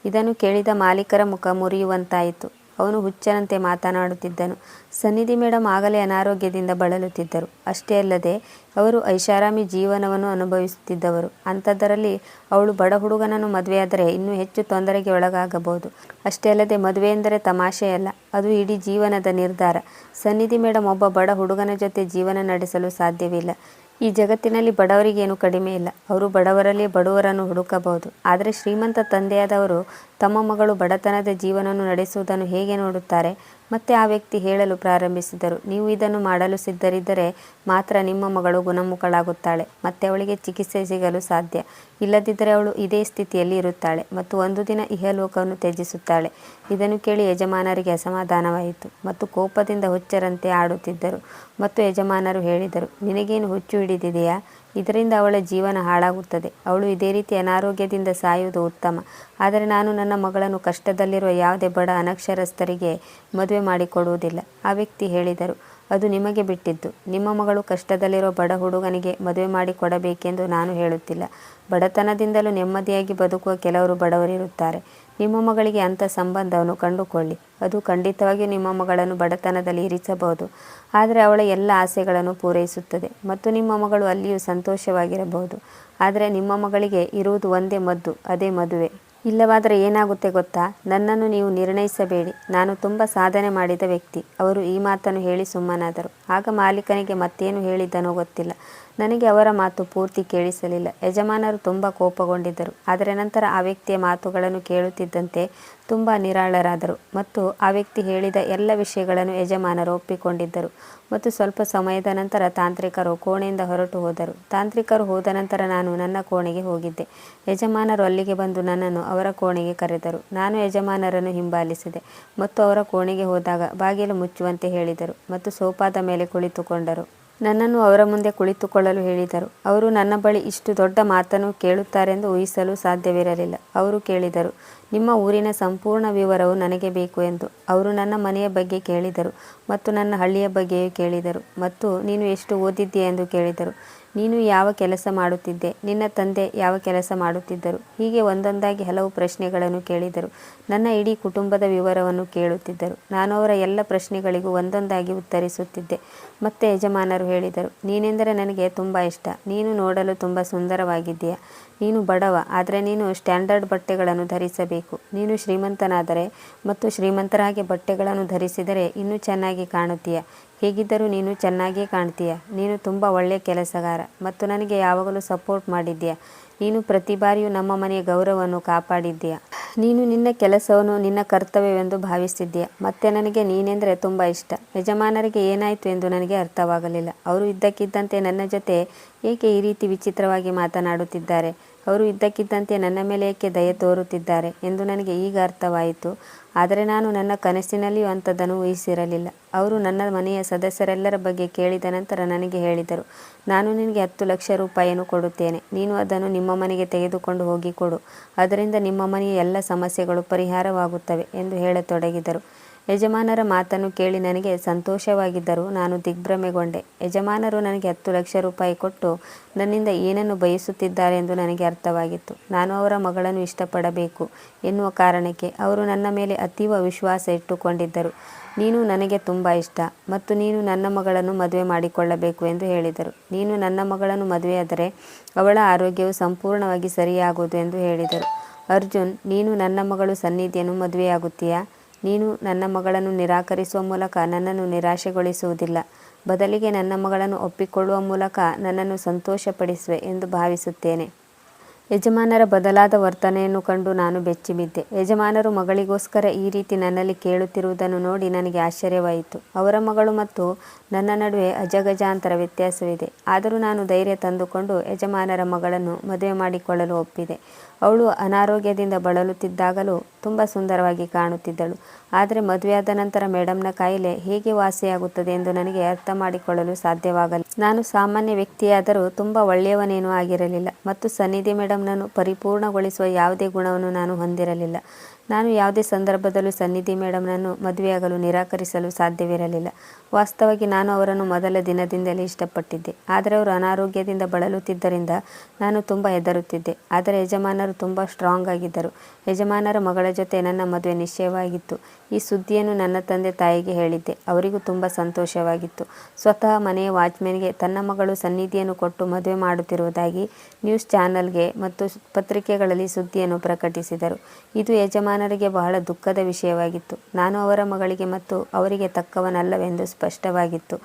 ಇದನ್ನು ಕೇಳಿದ ಮಾಲೀಕರ ಮುಖ ಮುರಿಯುವಂತಾಯಿತು. ಅವನು ಹುಚ್ಚನಂತೆ ಮಾತನಾಡುತ್ತಿದ್ದನು. ಸನ್ನಿಧಿ ಮೇಡಮ್ ಆಗಲೇ ಅನಾರೋಗ್ಯದಿಂದ ಬಳಲುತ್ತಿದ್ದರು. ಅಷ್ಟೇ ಅಲ್ಲದೆ, ಅವರು ಐಷಾರಾಮಿ ಜೀವನವನ್ನು ಅನುಭವಿಸುತ್ತಿದ್ದವರು. ಅಂಥದ್ದರಲ್ಲಿ ಅವಳು ಬಡ ಹುಡುಗನನ್ನು ಮದುವೆಯಾದರೆ ಇನ್ನೂ ಹೆಚ್ಚು ತೊಂದರೆಗೆ ಒಳಗಾಗಬಹುದು. ಅಷ್ಟೇ ಅಲ್ಲದೆ, ಮದುವೆ ಎಂದರೆ ತಮಾಷೆಯಲ್ಲ, ಅದು ಇಡೀ ಜೀವನದ ನಿರ್ಧಾರ. ಸನ್ನಿಧಿ ಮೇಡಮ್ ಒಬ್ಬ ಬಡ ಹುಡುಗನ ಜೊತೆ ಜೀವನ ನಡೆಸಲು ಸಾಧ್ಯವಿಲ್ಲ. ಈ ಜಗತ್ತಿನಲ್ಲಿ ಬಡವರಿಗೇನು ಕಡಿಮೆ ಇಲ್ಲ. ಅವರು ಬಡವರಲ್ಲಿ ಬಡವರನ್ನು ಹುಡುಕಬಹುದು. ಆದರೆ ಶ್ರೀಮಂತ ತಂದೆಯಾದವರು ತಮ್ಮ ಮಗಳು ಬಡತನದ ಜೀವನವನ್ನು ನಡೆಸುವುದನ್ನು ಹೇಗೆ ನೋಡುತ್ತಾರೆ? ಮತ್ತೆ ಆ ವ್ಯಕ್ತಿ ಹೇಳಲು ಪ್ರಾರಂಭಿಸಿದರು. ನೀವು ಇದನ್ನು ಮಾಡಲು ಸಿದ್ಧರಿದ್ದರೆ ಮಾತ್ರ ನಿಮ್ಮ ಮಗಳು ಗುಣಮುಖಳಾಗುತ್ತಾಳೆ. ಮತ್ತೆ ಅವಳಿಗೆ ಚಿಕಿತ್ಸೆ ಸಿಗಲು ಸಾಧ್ಯ. ಇಲ್ಲದಿದ್ದರೆ ಅವಳು ಇದೇ ಸ್ಥಿತಿಯಲ್ಲಿ ಇರುತ್ತಾಳೆ ಮತ್ತು ಒಂದು ದಿನ ಇಹಲೋಕವನ್ನು ತ್ಯಜಿಸುತ್ತಾಳೆ. ಇದನ್ನು ಕೇಳಿ ಯಜಮಾನರಿಗೆ ಅಸಮಾಧಾನವಾಯಿತು ಮತ್ತು ಕೋಪದಿಂದ ಹುಚ್ಚರಂತೆ ಆಡುತ್ತಿದ್ದರು. ಮತ್ತು ಯಜಮಾನರು ಹೇಳಿದರು, ನಿನಗೇನು ಹುಚ್ಚು ಹಿಡಿದಿದೆಯಾ? ಇದರಿಂದ ಅವಳ ಜೀವನ ಹಾಳಾಗುತ್ತದೆ. ಅವಳು ಇದೇ ರೀತಿ ಅನಾರೋಗ್ಯದಿಂದ ಸಾಯುವುದು ಉತ್ತಮ. ಆದರೆ ನಾನು ನನ್ನ ಮಗಳನ್ನು ಕಷ್ಟದಲ್ಲಿರುವ ಯಾವುದೇ ಬಡ ಅನಕ್ಷರಸ್ಥರಿಗೆ ಮದುವೆ ಮಾಡಿಕೊಡುವುದಿಲ್ಲ. ಆ ವ್ಯಕ್ತಿ ಹೇಳಿದರು, ಅದು ನಿಮಗೆ ಬಿಟ್ಟಿದ್ದು. ನಿಮ್ಮ ಮಗಳು ಕಷ್ಟದಲ್ಲಿರುವ ಬಡ ಹುಡುಗನಿಗೆ ಮದುವೆ ಮಾಡಿಕೊಡಬೇಕೆಂದು ನಾನು ಹೇಳುತ್ತಿಲ್ಲ. ಬಡತನದಿಂದಲೂ ನೆಮ್ಮದಿಯಾಗಿ ಬದುಕುವ ಕೆಲವರು ಬಡವರಿರುತ್ತಾರೆ. ನಿಮ್ಮ ಮಗಳಿಗೆ ಅಂಥ ಸಂಬಂಧವನ್ನು ಕಂಡುಕೊಳ್ಳಿ. ಅದು ಖಂಡಿತವಾಗಿಯೂ ನಿಮ್ಮ ಮಗಳನ್ನು ಬಡತನದಲ್ಲಿ ಇರಿಸಬಹುದು. ಆದರೆ ಅವಳ ಎಲ್ಲ ಆಸೆಗಳನ್ನು ಪೂರೈಸುತ್ತದೆ ಮತ್ತು ನಿಮ್ಮ ಮಗಳು ಅಲ್ಲಿಯೂ ಸಂತೋಷವಾಗಿರಬಹುದು. ಆದರೆ ನಿಮ್ಮ ಮಗಳಿಗೆ ಇರುವುದು ಒಂದೇ ಮದ್ದು, ಅದೇ ಮದುವೆ. ಇಲ್ಲವಾದರೆ ಏನಾಗುತ್ತೆ ಗೊತ್ತಾ? ನನ್ನನ್ನು ನೀವು ನಿರ್ಣಯಿಸಬೇಡಿ. ನಾನು ತುಂಬ ಸಾಧನೆ ಮಾಡಿದ ವ್ಯಕ್ತಿ. ಅವರು ಈ ಮಾತನ್ನು ಹೇಳಿ ಸುಮ್ಮನಾದರು. ಆಗ ಮಾಲೀಕನಿಗೆ ಮತ್ತೇನು ಹೇಳಿದ್ದನೋ ಗೊತ್ತಿಲ್ಲ. ನನಗೆ ಅವರ ಮಾತು ಪೂರ್ತಿ ಕೇಳಿಸಲಿಲ್ಲ. ಯಜಮಾನರು ತುಂಬ ಕೋಪಗೊಂಡಿದ್ದರು. ಆದರೆ ನಂತರ ಆ ವ್ಯಕ್ತಿಯ ಮಾತುಗಳನ್ನು ಕೇಳುತ್ತಿದ್ದಂತೆ ತುಂಬ ನಿರಾಳರಾದರು. ಮತ್ತು ಆ ವ್ಯಕ್ತಿ ಹೇಳಿದ ಎಲ್ಲ ವಿಷಯಗಳನ್ನು ಯಜಮಾನರು ಒಪ್ಪಿಕೊಂಡಿದ್ದರು. ಮತ್ತು ಸ್ವಲ್ಪ ಸಮಯದ ನಂತರ ತಾಂತ್ರಿಕರು ಕೋಣೆಯಿಂದ ಹೊರಟು ಹೋದರು. ತಾಂತ್ರಿಕರು ಹೋದ ನಂತರ ನಾನು ನನ್ನ ಕೋಣೆಗೆ ಹೋಗಿದ್ದೆ. ಯಜಮಾನರು ಅಲ್ಲಿಗೆ ಬಂದು ನನ್ನನ್ನು ಅವರ ಕೋಣೆಗೆ ಕರೆದರು. ನಾನು ಯಜಮಾನರನ್ನು ಹಿಂಬಾಲಿಸಿದೆ. ಮತ್ತು ಅವರ ಕೋಣೆಗೆ ಹೋದಾಗ ಬಾಗಿಲು ಮುಚ್ಚುವಂತೆ ಹೇಳಿದರು. ಮತ್ತು ಸೋಫಾದ ಮೇಲೆ ಕುಳಿತುಕೊಂಡರು. ನನ್ನನ್ನು ಅವರ ಮುಂದೆ ಕುಳಿತುಕೊಳ್ಳಲು ಹೇಳಿದರು. ಅವರು ನನ್ನ ಬಳಿ ಇಷ್ಟು ದೊಡ್ಡ ಮಾತನ್ನು ಕೇಳುತ್ತಾರೆಂದು ಊಹಿಸಲು ಸಾಧ್ಯವಿರಲಿಲ್ಲ. ಅವರು ಕೇಳಿದರು ನಿಮ್ಮ ಊರಿನ ಸಂಪೂರ್ಣ ವಿವರವು ನನಗೆ ಬೇಕು ಎಂದು ಅವರು ನನ್ನ ಮನೆಯ ಬಗ್ಗೆ ಕೇಳಿದರು ಮತ್ತು ನನ್ನ ಹಳ್ಳಿಯ ಬಗ್ಗೆಯೂ ಕೇಳಿದರು ಮತ್ತು ನೀನು ಎಷ್ಟು ಓದಿದ್ದೀಯ ಎಂದು ಕೇಳಿದರು. ನೀನು ಯಾವ ಕೆಲಸ ಮಾಡುತ್ತಿದ್ದೆ? ನಿನ್ನ ತಂದೆ ಯಾವ ಕೆಲಸ ಮಾಡುತ್ತಿದ್ದರು? ಹೀಗೆ ಒಂದೊಂದಾಗಿ ಹಲವು ಪ್ರಶ್ನೆಗಳನ್ನು ಕೇಳಿದರು. ನನ್ನ ಇಡೀ ಕುಟುಂಬದ ವಿವರವನ್ನು ಕೇಳುತ್ತಿದ್ದರು. ನಾನು ಅವರ ಎಲ್ಲ ಪ್ರಶ್ನೆಗಳಿಗೂ ಒಂದೊಂದಾಗಿ ಉತ್ತರಿಸುತ್ತಿದ್ದೆ ಮತ್ತೆ ಯಜಮಾನರು ಹೇಳಿದರು, ನೀನೆಂದರೆ ನನಗೆ ತುಂಬ ಇಷ್ಟ. ನೀನು ನೋಡಲು ತುಂಬ ಸುಂದರವಾಗಿದ್ದೀಯ. ನೀನು ಬಡವ, ಆದರೆ ನೀನು ಸ್ಟ್ಯಾಂಡರ್ಡ್ ಬಟ್ಟೆಗಳನ್ನು ಧರಿಸಬೇಕು. ನೀನು ಶ್ರೀಮಂತನಾದರೆ ಮತ್ತು ಶ್ರೀಮಂತರ ಹಾಗೆ ಬಟ್ಟೆಗಳನ್ನು ಧರಿಸಿದರೆ ಇನ್ನೂ ಚೆನ್ನಾಗಿ ಕಾಣುತ್ತೀಯ. ಹೇಗಿದ್ದರೂ ನೀನು ಚೆನ್ನಾಗಿಯೇ ಕಾಣ್ತೀಯ ನೀನು ತುಂಬ ಒಳ್ಳೆಯ ಕೆಲಸಗಾರ ಮತ್ತು ನನಗೆ ಯಾವಾಗಲೂ ಸಪೋರ್ಟ್ ಮಾಡಿದ್ದೀಯ. ನೀನು ಪ್ರತಿ ಬಾರಿಯೂ ನಮ್ಮ ಮನೆಯ ಗೌರವವನ್ನು ಕಾಪಾಡಿದ್ದೀಯ. ನೀನು ನಿನ್ನ ಕೆಲಸವನ್ನು ನಿನ್ನ ಕರ್ತವ್ಯವೆಂದು ಭಾವಿಸಿದ್ದೀಯ ಮತ್ತೆ ನನಗೆ ನೀನೆಂದರೆ ತುಂಬ ಇಷ್ಟ. ಯಜಮಾನರಿಗೆ ಏನಾಯಿತು ಎಂದು ನನಗೆ ಅರ್ಥವಾಗಲಿಲ್ಲ. ಅವರು ಇದ್ದಕ್ಕಿದ್ದಂತೆ ನನ್ನ ಜೊತೆ ಏಕೆ ಈ ರೀತಿ ವಿಚಿತ್ರವಾಗಿ ಮಾತನಾಡುತ್ತಿದ್ದಾರೆ? ಅವರು ಇದ್ದಕ್ಕಿದ್ದಂತೆ ನನ್ನ ಮೇಲೆ ಏಕೆ ದಯೆ ತೋರುತ್ತಿದ್ದಾರೆ? ಎಂದು ನನಗೆ ಈಗ ಅರ್ಥವಾಯಿತು. ಆದರೆ ನಾನು ನನ್ನ ಕನಸಿನಲ್ಲಿಯೂ ಅಂಥದ್ದನ್ನು ಊಹಿಸಿರಲಿಲ್ಲ. ಅವರು ನನ್ನ ಮನೆಯ ಸದಸ್ಯರೆಲ್ಲರ ಬಗ್ಗೆ ಕೇಳಿದ ನಂತರ ನನಗೆ ಹೇಳಿದರು, ನಾನು ನಿನಗೆ ಹತ್ತು ಲಕ್ಷ ರೂಪಾಯಿಯನ್ನು ಕೊಡುತ್ತೇನೆ. ನೀನು ಅದನ್ನು ನಿಮ್ಮ ಮನೆಗೆ ತೆಗೆದುಕೊಂಡು ಹೋಗಿ ಕೊಡು. ಅದರಿಂದ ನಿಮ್ಮ ಮನೆಯ ಎಲ್ಲ ಸಮಸ್ಯೆಗಳು ಪರಿಹಾರವಾಗುತ್ತವೆ ಎಂದು ಹೇಳತೊಡಗಿದರು. ಯಜಮಾನರ ಮಾತನ್ನು ಕೇಳಿ ನನಗೆ ಸಂತೋಷವಾಗಿದ್ದರು ನಾನು ದಿಗ್ಭ್ರಮೆಗೊಂಡೆ. ಯಜಮಾನರು ನನಗೆ ಹತ್ತು ಲಕ್ಷ ರೂಪಾಯಿ ಕೊಟ್ಟು ನನ್ನಿಂದ ಏನನ್ನು ಬಯಸುತ್ತಿದ್ದಾರೆ ಎಂದು ನನಗೆ ಅರ್ಥವಾಗಿತ್ತು. ನಾನು ಅವರ ಮಗಳನ್ನು ಇಷ್ಟಪಡಬೇಕು ಎನ್ನುವ ಕಾರಣಕ್ಕೆ ಅವರು ನನ್ನ ಮೇಲೆ ಅತೀವ ವಿಶ್ವಾಸ ಇಟ್ಟುಕೊಂಡಿದ್ದರು. ನೀನು ನನಗೆ ತುಂಬ ಇಷ್ಟ ಮತ್ತು ನೀನು ನನ್ನ ಮಗಳನ್ನು ಮದುವೆ ಮಾಡಿಕೊಳ್ಳಬೇಕು ಎಂದು ಹೇಳಿದರು. ನೀನು ನನ್ನ ಮಗಳನ್ನು ಮದುವೆಯಾದರೆ ಅವಳ ಆರೋಗ್ಯವು ಸಂಪೂರ್ಣವಾಗಿ ಸರಿಯಾಗುವುದು ಎಂದು ಹೇಳಿದರು. ಅರ್ಜುನ್, ನೀನು ನನ್ನ ಮಗಳು ಸನ್ನಿಧಿಯನ್ನು ಮದುವೆಯಾಗುತ್ತೀಯಾ? ನೀನು ನನ್ನ ಮಗಳನ್ನು ನಿರಾಕರಿಸುವ ಮೂಲಕ ನನ್ನನ್ನು ನಿರಾಶೆಗೊಳಿಸುವುದಿಲ್ಲ. ಬದಲಿಗೆ ನನ್ನ ಮಗಳನ್ನು ಒಪ್ಪಿಕೊಳ್ಳುವ ಮೂಲಕ ನನ್ನನ್ನು ಸಂತೋಷಪಡಿಸುವೆ ಎಂದು ಭಾವಿಸುತ್ತೇನೆ. ಯಜಮಾನರ ಬದಲಾದ ವರ್ತನೆಯನ್ನು ಕಂಡು ನಾನು ಬೆಚ್ಚಿಬಿದ್ದೆ. ಯಜಮಾನರು ಮಗಳಿಗೋಸ್ಕರ ಈ ರೀತಿ ನನ್ನಲ್ಲಿ ಕೇಳುತ್ತಿರುವುದನ್ನು ನೋಡಿ ನನಗೆ ಆಶ್ಚರ್ಯವಾಯಿತು. ಅವರ ಮಗಳು ಮತ್ತು ನನ್ನ ನಡುವೆ ಅಜಗಜಾಂತರ ವ್ಯತ್ಯಾಸವಿದೆ. ಆದರೂ ನಾನು ಧೈರ್ಯ ತಂದುಕೊಂಡು ಯಜಮಾನರ ಮಗಳನ್ನು ಮದುವೆ ಮಾಡಿಕೊಳ್ಳಲು ಒಪ್ಪಿದೆ. ಅವಳು ಅನಾರೋಗ್ಯದಿಂದ ಬಳಲುತ್ತಿದ್ದಾಗಲೂ ತುಂಬ ಸುಂದರವಾಗಿ ಕಾಣುತ್ತಿದ್ದಳು. ಆದರೆ ಮದುವೆಯಾದ ನಂತರ ಮೇಡಮ್ನ ಕಾಯಿಲೆ ಹೇಗೆ ವಾಸಿಯಾಗುತ್ತದೆ ಎಂದು ನನಗೆ ಅರ್ಥ ಮಾಡಿಕೊಳ್ಳಲು ಸಾಧ್ಯವಾಗಲಿ ನಾನು ಸಾಮಾನ್ಯ ವ್ಯಕ್ತಿಯಾದರೂ ತುಂಬ ಒಳ್ಳೆಯವನೇನೂ ಆಗಿರಲಿಲ್ಲ ಮತ್ತು ಸನ್ನಿಧಿ ಮೇಡಮ್ನನ್ನು ಪರಿಪೂರ್ಣಗೊಳಿಸುವ ಯಾವುದೇ ಗುಣವನ್ನು ನಾನು ಹೊಂದಿರಲಿಲ್ಲ. ನಾನು ಯಾವುದೇ ಸಂದರ್ಭದಲ್ಲೂ ಸನ್ನಿಧಿ ಮೇಡಮ್ನನ್ನು ಮದುವೆಯಾಗಲು ನಿರಾಕರಿಸಲು ಸಾಧ್ಯವಿರಲಿಲ್ಲ. ವಾಸ್ತವವಾಗಿ ನಾನು ಅವರನ್ನು ಮೊದಲ ದಿನದಿಂದಲೇ ಇಷ್ಟಪಟ್ಟಿದ್ದೆ. ಆದರೆ ಅವರು ಅನಾರೋಗ್ಯದಿಂದ ಬಳಲುತ್ತಿದ್ದರಿಂದ ನಾನು ತುಂಬ ಹೆದರುತ್ತಿದ್ದೆ. ಆದರೆ ಯಜಮಾನರು ತುಂಬ ಸ್ಟ್ರಾಂಗ್ ಆಗಿದ್ದರು. ಯಜಮಾನರ ಮಗಳ ಜೊತೆ ನನ್ನ ಮದುವೆ ನಿಶ್ಚಯವಾಗಿತ್ತು. ಈ ಸುದ್ದಿಯನ್ನು ನನ್ನ ತಂದೆ ತಾಯಿಗೆ ಹೇಳಿದ್ದೆ. ಅವರಿಗೂ ತುಂಬ ಸಂತೋಷವಾಗಿತ್ತು. ಸ್ವತಃ ಮನೆಯ ವಾಚ್ಮೆನ್ಗೆ ತನ್ನ ಮಗಳು ಸನ್ನಿಧಿಯನ್ನು ಕೊಟ್ಟು ಮದುವೆ ಮಾಡುತ್ತಿರುವುದಾಗಿ ನ್ಯೂಸ್ ಚಾನೆಲ್ಗೆ ಮತ್ತು ಪತ್ರಿಕೆಗಳಲ್ಲಿ ಸುದ್ದಿಯನ್ನು ಪ್ರಕಟಿಸಿದರು. ಇದು ಯಜಮಾನರಿಗೆ ಬಹಳ ದುಃಖದ ವಿಷಯವಾಗಿತ್ತು. ನಾನು ಅವರ ಮಗಳಿಗೆ ಮತ್ತು ಅವರಿಗೆ ತಕ್ಕವನಲ್ಲವೆಂದು ಸ್ಪಷ್ಟವಾಗಿತ್ತು.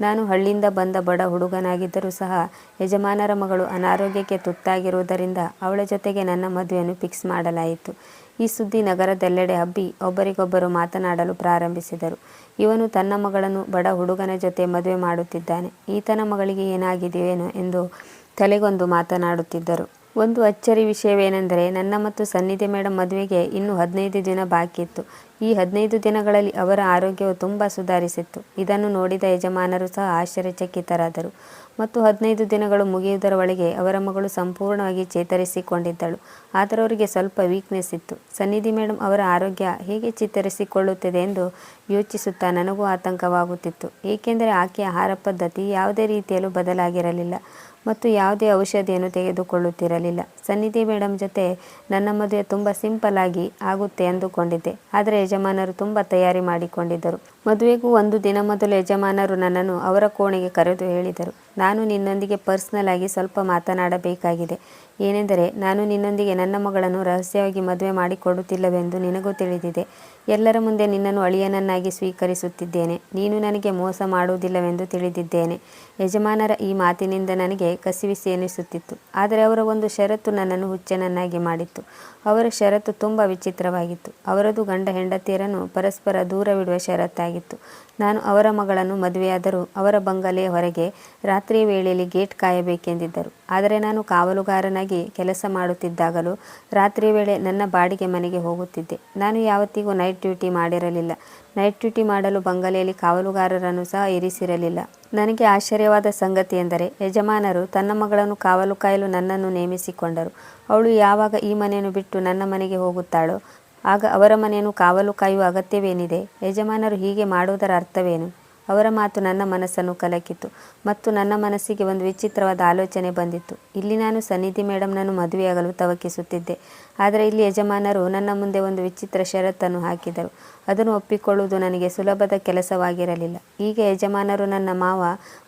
ನಾನು ಹಳ್ಳಿಯಿಂದ ಬಂದ ಬಡ ಹುಡುಗನಾಗಿದ್ದರೂ ಸಹ ಯಜಮಾನರ ಮಗಳು ಅನಾರೋಗ್ಯಕ್ಕೆ ತುತ್ತಾಗಿರುವುದರಿಂದ ಅವಳ ಜೊತೆಗೆ ನನ್ನ ಮದುವೆಯನ್ನು ಫಿಕ್ಸ್ ಮಾಡಲಾಯಿತು. ಈ ಸುದ್ದಿ ನಗರದೆಲ್ಲೆಡೆ ಹಬ್ಬಿ ಒಬ್ಬರಿಗೊಬ್ಬರು ಮಾತನಾಡಲು ಪ್ರಾರಂಭಿಸಿದರು. ಇವನು ತನ್ನ ಮಗಳನ್ನು ಬಡ ಹುಡುಗನ ಜೊತೆ ಮದುವೆ ಮಾಡುತ್ತಿದ್ದಾನೆ. ಈತನ ಮಗಳಿಗೆ ಏನಾಗಿದೆಯೇನೋ ಎಂದು ತಲೆಗೊಂದು ಮಾತನಾಡುತ್ತಿದ್ದರು. ಒಂದು ಅಚ್ಚರಿ ವಿಷಯವೇನೆಂದರೆ, ನನ್ನ ಮತ್ತು ಸನ್ನಿಧಿ ಮೇಡಮ್ ಮದುವೆಗೆ ಇನ್ನೂ ಹದಿನೈದು ದಿನ ಬಾಕಿ ಇತ್ತು ಈ ಹದಿನೈದು ದಿನಗಳಲ್ಲಿ ಅವರ ಆರೋಗ್ಯವು ತುಂಬ ಸುಧಾರಿಸಿತ್ತು. ಇದನ್ನು ನೋಡಿದ ಯಜಮಾನರು ಸಹ ಆಶ್ಚರ್ಯಚಕಿತರಾದರು. ಮತ್ತು ಹದಿನೈದು ದಿನಗಳು ಮುಗಿಯುವುದರ ಒಳಗೆ ಅವರ ಮಗಳು ಸಂಪೂರ್ಣವಾಗಿ ಚೇತರಿಸಿಕೊಂಡಿದ್ದಳು. ಆದರೆ ಅವರಿಗೆ ಸ್ವಲ್ಪ ವೀಕ್ನೆಸ್ ಇತ್ತು. ಸನ್ನಿಧಿ ಮೇಡಮ್ ಅವರ ಆರೋಗ್ಯ ಹೇಗೆ ಚೇತರಿಸಿಕೊಳ್ಳುತ್ತದೆ ಎಂದು ಯೋಚಿಸುತ್ತಾ ನನಗೂ ಆತಂಕವಾಗುತ್ತಿತ್ತು. ಏಕೆಂದರೆ ಆಕೆಯ ಆಹಾರ ಪದ್ಧತಿ ಯಾವುದೇ ರೀತಿಯಲ್ಲೂ ಬದಲಾಗಿರಲಿಲ್ಲ. ಮತ್ತು ಯಾವುದೇ ಔಷಧಿಯನ್ನು ತೆಗೆದುಕೊಳ್ಳುತ್ತಿರಲಿಲ್ಲ. ಸನ್ನಿಧಿ ಮೇಡಮ್ ಜೊತೆ ನನ್ನ ಮದುವೆ ತುಂಬ ಸಿಂಪಲ್ ಆಗಿ ಆಗುತ್ತೆ ಅಂದುಕೊಂಡಿದ್ದೆ. ಆದರೆ ಯಜಮಾನರು ತುಂಬ ತಯಾರಿ ಮಾಡಿಕೊಂಡಿದ್ದರು. ಮದುವೆಗೂ ಒಂದು ದಿನ ಮೊದಲು ಯಜಮಾನರು ನನ್ನನ್ನು ಅವರ ಕೋಣೆಗೆ ಕರೆದು ಹೇಳಿದರು. ನಾನು ನಿನ್ನೊಂದಿಗೆ ಪರ್ಸ್ನಲ್ ಆಗಿ ಸ್ವಲ್ಪ ಮಾತನಾಡಬೇಕಾಗಿದೆ. ಏನೆಂದರೆ, ನಾನು ನಿನ್ನೊಂದಿಗೆ ನನ್ನ ಮಗಳನ್ನು ರಹಸ್ಯವಾಗಿ ಮದುವೆ ಮಾಡಿಕೊಡುತ್ತಿಲ್ಲವೆಂದು ನಿನಗೂ ತಿಳಿದಿದೆ. ಎಲ್ಲರ ಮುಂದೆ ನಿನ್ನನ್ನು ಅಳಿಯನನ್ನಾಗಿ ಸ್ವೀಕರಿಸುತ್ತಿದ್ದೇನೆ. ನೀನು ನನಗೆ ಮೋಸ ಮಾಡುವುದಿಲ್ಲವೆಂದು ತಿಳಿದಿದ್ದೇನೆ. ಯಜಮಾನರ ಈ ಮಾತಿನಿಂದ ನನಗೆ ಕಸಿವಿಸಿ ಎನಿಸುತ್ತಿತ್ತು. ಆದರೆ ಅವರ ಒಂದು ಷರತ್ತು ನನ್ನನ್ನು ಹುಚ್ಚನನ್ನಾಗಿ ಮಾಡಿತ್ತು. ಅವರ ಷರತ್ತು ತುಂಬ ವಿಚಿತ್ರವಾಗಿತ್ತು. ಅವರದು ಗಂಡ ಹೆಂಡತಿಯರನ್ನು ಪರಸ್ಪರ ದೂರವಿಡುವ ಷರತ್ತಾಗಿತ್ತು. ನಾನು ಅವರ ಮಗಳನ್ನು ಮದುವೆಯಾದರೂ ಅವರ ಬಂಗಲೆಯ ಹೊರಗೆ ರಾತ್ರಿ ವೇಳೆಯಲ್ಲಿ ಗೇಟ್ ಕಾಯಬೇಕೆಂದಿದ್ದರು. ಆದರೆ ನಾನು ಕಾವಲುಗಾರನಾಗಿ ಕೆಲಸ ಮಾಡುತ್ತಿದ್ದಾಗಲೂ ರಾತ್ರಿ ವೇಳೆ ನನ್ನ ಬಾಡಿಗೆ ಮನೆಗೆ ಹೋಗುತ್ತಿದ್ದೆ. ನಾನು ಯಾವತ್ತಿಗೂ ನೈಟ್ ಡ್ಯೂಟಿ ಮಾಡಿರಲಿಲ್ಲ. ನೈಟ್ ಡ್ಯೂಟಿ ಮಾಡಲು ಬಂಗಲೆಯಲ್ಲಿ ಕಾವಲುಗಾರರನ್ನು ಸಹ ಇರಿಸಿರಲಿಲ್ಲ. ನನಗೆ ಆಶ್ಚರ್ಯವಾದ ಸಂಗತಿ ಎಂದರೆ, ಯಜಮಾನರು ತನ್ನ ಮಗಳನ್ನು ಕಾವಲು ಕಾಯಲು ನನ್ನನ್ನು ನೇಮಿಸಿಕೊಂಡರು. ಅವಳು ಯಾವಾಗ ಈ ಮನೆಯನ್ನು ಬಿಟ್ಟು ನನ್ನ ಮನೆಗೆ ಹೋಗುತ್ತಾಳೋ, ಆಗ ಅವರ ಮನೆಯನ್ನು ಕಾವಲು ಕಾಯುವ ಅಗತ್ಯವೇನಿದೆ? ಯಜಮಾನರು ಹೀಗೆ ಮಾಡುವುದರ ಅರ್ಥವೇನು? ಅವರ ಮಾತು ನನ್ನ ಮನಸ್ಸನ್ನು ಕಲಕಿತು ಮತ್ತು ನನ್ನ ಮನಸ್ಸಿಗೆ ಒಂದು ವಿಚಿತ್ರವಾದ ಆಲೋಚನೆ ಬಂದಿತ್ತು. ಇಲ್ಲಿ ನಾನು ಸನ್ನಿಧಿ ಮೇಡಮ್ನನ್ನು ಮದುವೆಯಾಗಲು ತವಕಿಸುತ್ತಿದ್ದೆ. ಆದರೆ ಇಲ್ಲಿ ಯಜಮಾನರು ನನ್ನ ಮುಂದೆ ಒಂದು ವಿಚಿತ್ರ ಷರತ್ತನ್ನು ಹಾಕಿದರು. ಅದನ್ನು ಒಪ್ಪಿಕೊಳ್ಳುವುದು ನನಗೆ ಸುಲಭದ ಕೆಲಸವಾಗಿರಲಿಲ್ಲ. ಈಗ ಯಜಮಾನರು ನನ್ನ ಮಾವ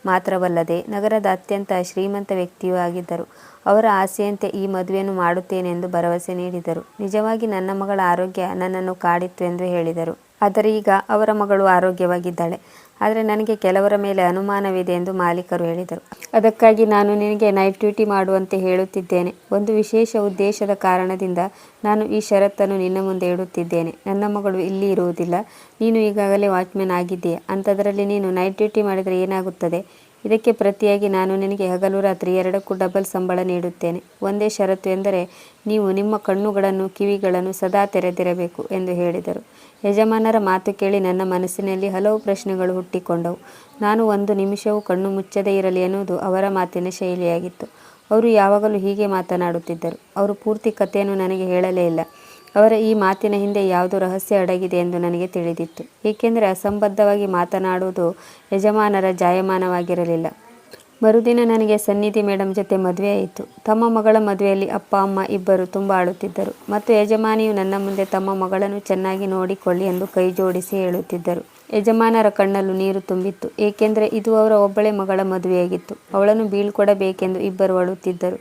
ಮಾತ್ರವಲ್ಲದೆ ನಗರದ ಅತ್ಯಂತ ಶ್ರೀಮಂತ ವ್ಯಕ್ತಿಯೂ ಆಗಿದ್ದರು. ಅವರ ಆಸೆಯಂತೆ ಈ ಮದುವೆಯನ್ನು ಮಾಡುತ್ತೇನೆಂದು ಭರವಸೆ ನೀಡಿದರು. ನಿಜವಾಗಿ ನನ್ನ ಮಗಳ ಆರೋಗ್ಯ ನನ್ನನ್ನು ಕಾಡಿತ್ತು ಎಂದು ಹೇಳಿದರು. ಆದರೆ ಈಗ ಅವರ ಮಗಳು ಆರೋಗ್ಯವಾಗಿದ್ದಾಳೆ. ಆದರೆ ನನಗೆ ಕೆಲವರ ಮೇಲೆ ಅನುಮಾನವಿದೆ ಎಂದು ಮಾಲೀಕರು ಹೇಳಿದರು. ಅದಕ್ಕಾಗಿ ನಾನು ನಿನಗೆ ನೈಟ್ ಡ್ಯೂಟಿ ಮಾಡುವಂತೆ ಹೇಳುತ್ತಿದ್ದೇನೆ. ಒಂದು ವಿಶೇಷ ಉದ್ದೇಶದ ಕಾರಣದಿಂದ ನಾನು ಈ ಷರತ್ತನ್ನು ನಿನ್ನ ಮುಂದೆ ಇಡುತ್ತಿದ್ದೇನೆ. ನನ್ನ ಮಗಳು ಇಲ್ಲಿ ಇರುವುದಿಲ್ಲ. ನೀನು ಈಗಾಗಲೇ ವಾಚ್ಮ್ಯಾನ್ ಆಗಿದ್ದೀಯ? ಅಂಥದ್ರಲ್ಲಿ ನೀನು ನೈಟ್ ಡ್ಯೂಟಿ ಮಾಡಿದರೆ ಏನಾಗುತ್ತದೆ? ಇದಕ್ಕೆ ಪ್ರತಿಯಾಗಿ ನಾನು ನಿನಗೆ ಹಗಲು ರಾತ್ರಿ ಎರಡಕ್ಕೂ ಡಬಲ್ ಸಂಬಳ ನೀಡುತ್ತೇನೆ. ಒಂದೇ ಷರತ್ತು ಎಂದರೆ ನೀವು ನಿಮ್ಮ ಕಣ್ಣುಗಳನ್ನು ಕಿವಿಗಳನ್ನು ಸದಾ ತೆರೆದಿರಬೇಕು ಎಂದು ಹೇಳಿದರು. ಯಜಮಾನರ ಮಾತು ಕೇಳಿ ನನ್ನ ಮನಸ್ಸಿನಲ್ಲಿ ಹಲವು ಪ್ರಶ್ನೆಗಳು ಹುಟ್ಟಿಕೊಂಡವು. ನಾನು ಒಂದು ನಿಮಿಷವೂ ಕಣ್ಣು ಮುಚ್ಚದೇ ಇರಲಿ ಎನ್ನುವುದು ಅವರ ಮಾತಿನ ಶೈಲಿಯಾಗಿತ್ತು. ಅವರು ಯಾವಾಗಲೂ ಹೀಗೆ ಮಾತನಾಡುತ್ತಿದ್ದರು. ಅವರು ಪೂರ್ತಿ ಕಥೆಯನ್ನು ನನಗೆ ಹೇಳಲೇ ಇಲ್ಲ. ಅವರ ಈ ಮಾತಿನ ಹಿಂದೆ ಯಾವುದು ರಹಸ್ಯ ಅಡಗಿದೆ ಎಂದು ನನಗೆ ತಿಳಿದಿತ್ತು. ಏಕೆಂದರೆ ಅಸಂಬದ್ಧವಾಗಿ ಮಾತನಾಡುವುದು ಯಜಮಾನರ ಜಾಯಮಾನವಾಗಿರಲಿಲ್ಲ. ಮರುದಿನ ನನಗೆ ಸನ್ನಿಧಿ ಮೇಡಮ್ ಜೊತೆ ಮದುವೆ ಆಯಿತು. ತಮ್ಮ ಮಗಳ ಮದುವೆಯಲ್ಲಿ ಅಪ್ಪ, ಅಮ್ಮ ಇಬ್ಬರು ತುಂಬ ಆಳುತ್ತಿದ್ದರು. ಮತ್ತು ಯಜಮಾನಿಯು ನನ್ನ ಮುಂದೆ ತಮ್ಮ ಮಗಳನ್ನು ಚೆನ್ನಾಗಿ ನೋಡಿಕೊಳ್ಳಿ ಎಂದು ಕೈ ಜೋಡಿಸಿ ಹೇಳುತ್ತಿದ್ದರು. ಯಜಮಾನರ ಕಣ್ಣಲ್ಲೂ ನೀರು ತುಂಬಿತ್ತು. ಏಕೆಂದರೆ ಇದು ಅವರ ಒಬ್ಬಳೆ ಮಗಳ ಮದುವೆಯಾಗಿತ್ತು. ಅವಳನ್ನು ಬೀಳ್ಕೊಡಬೇಕೆಂದು ಇಬ್ಬರು ಅಳುತ್ತಿದ್ದರು.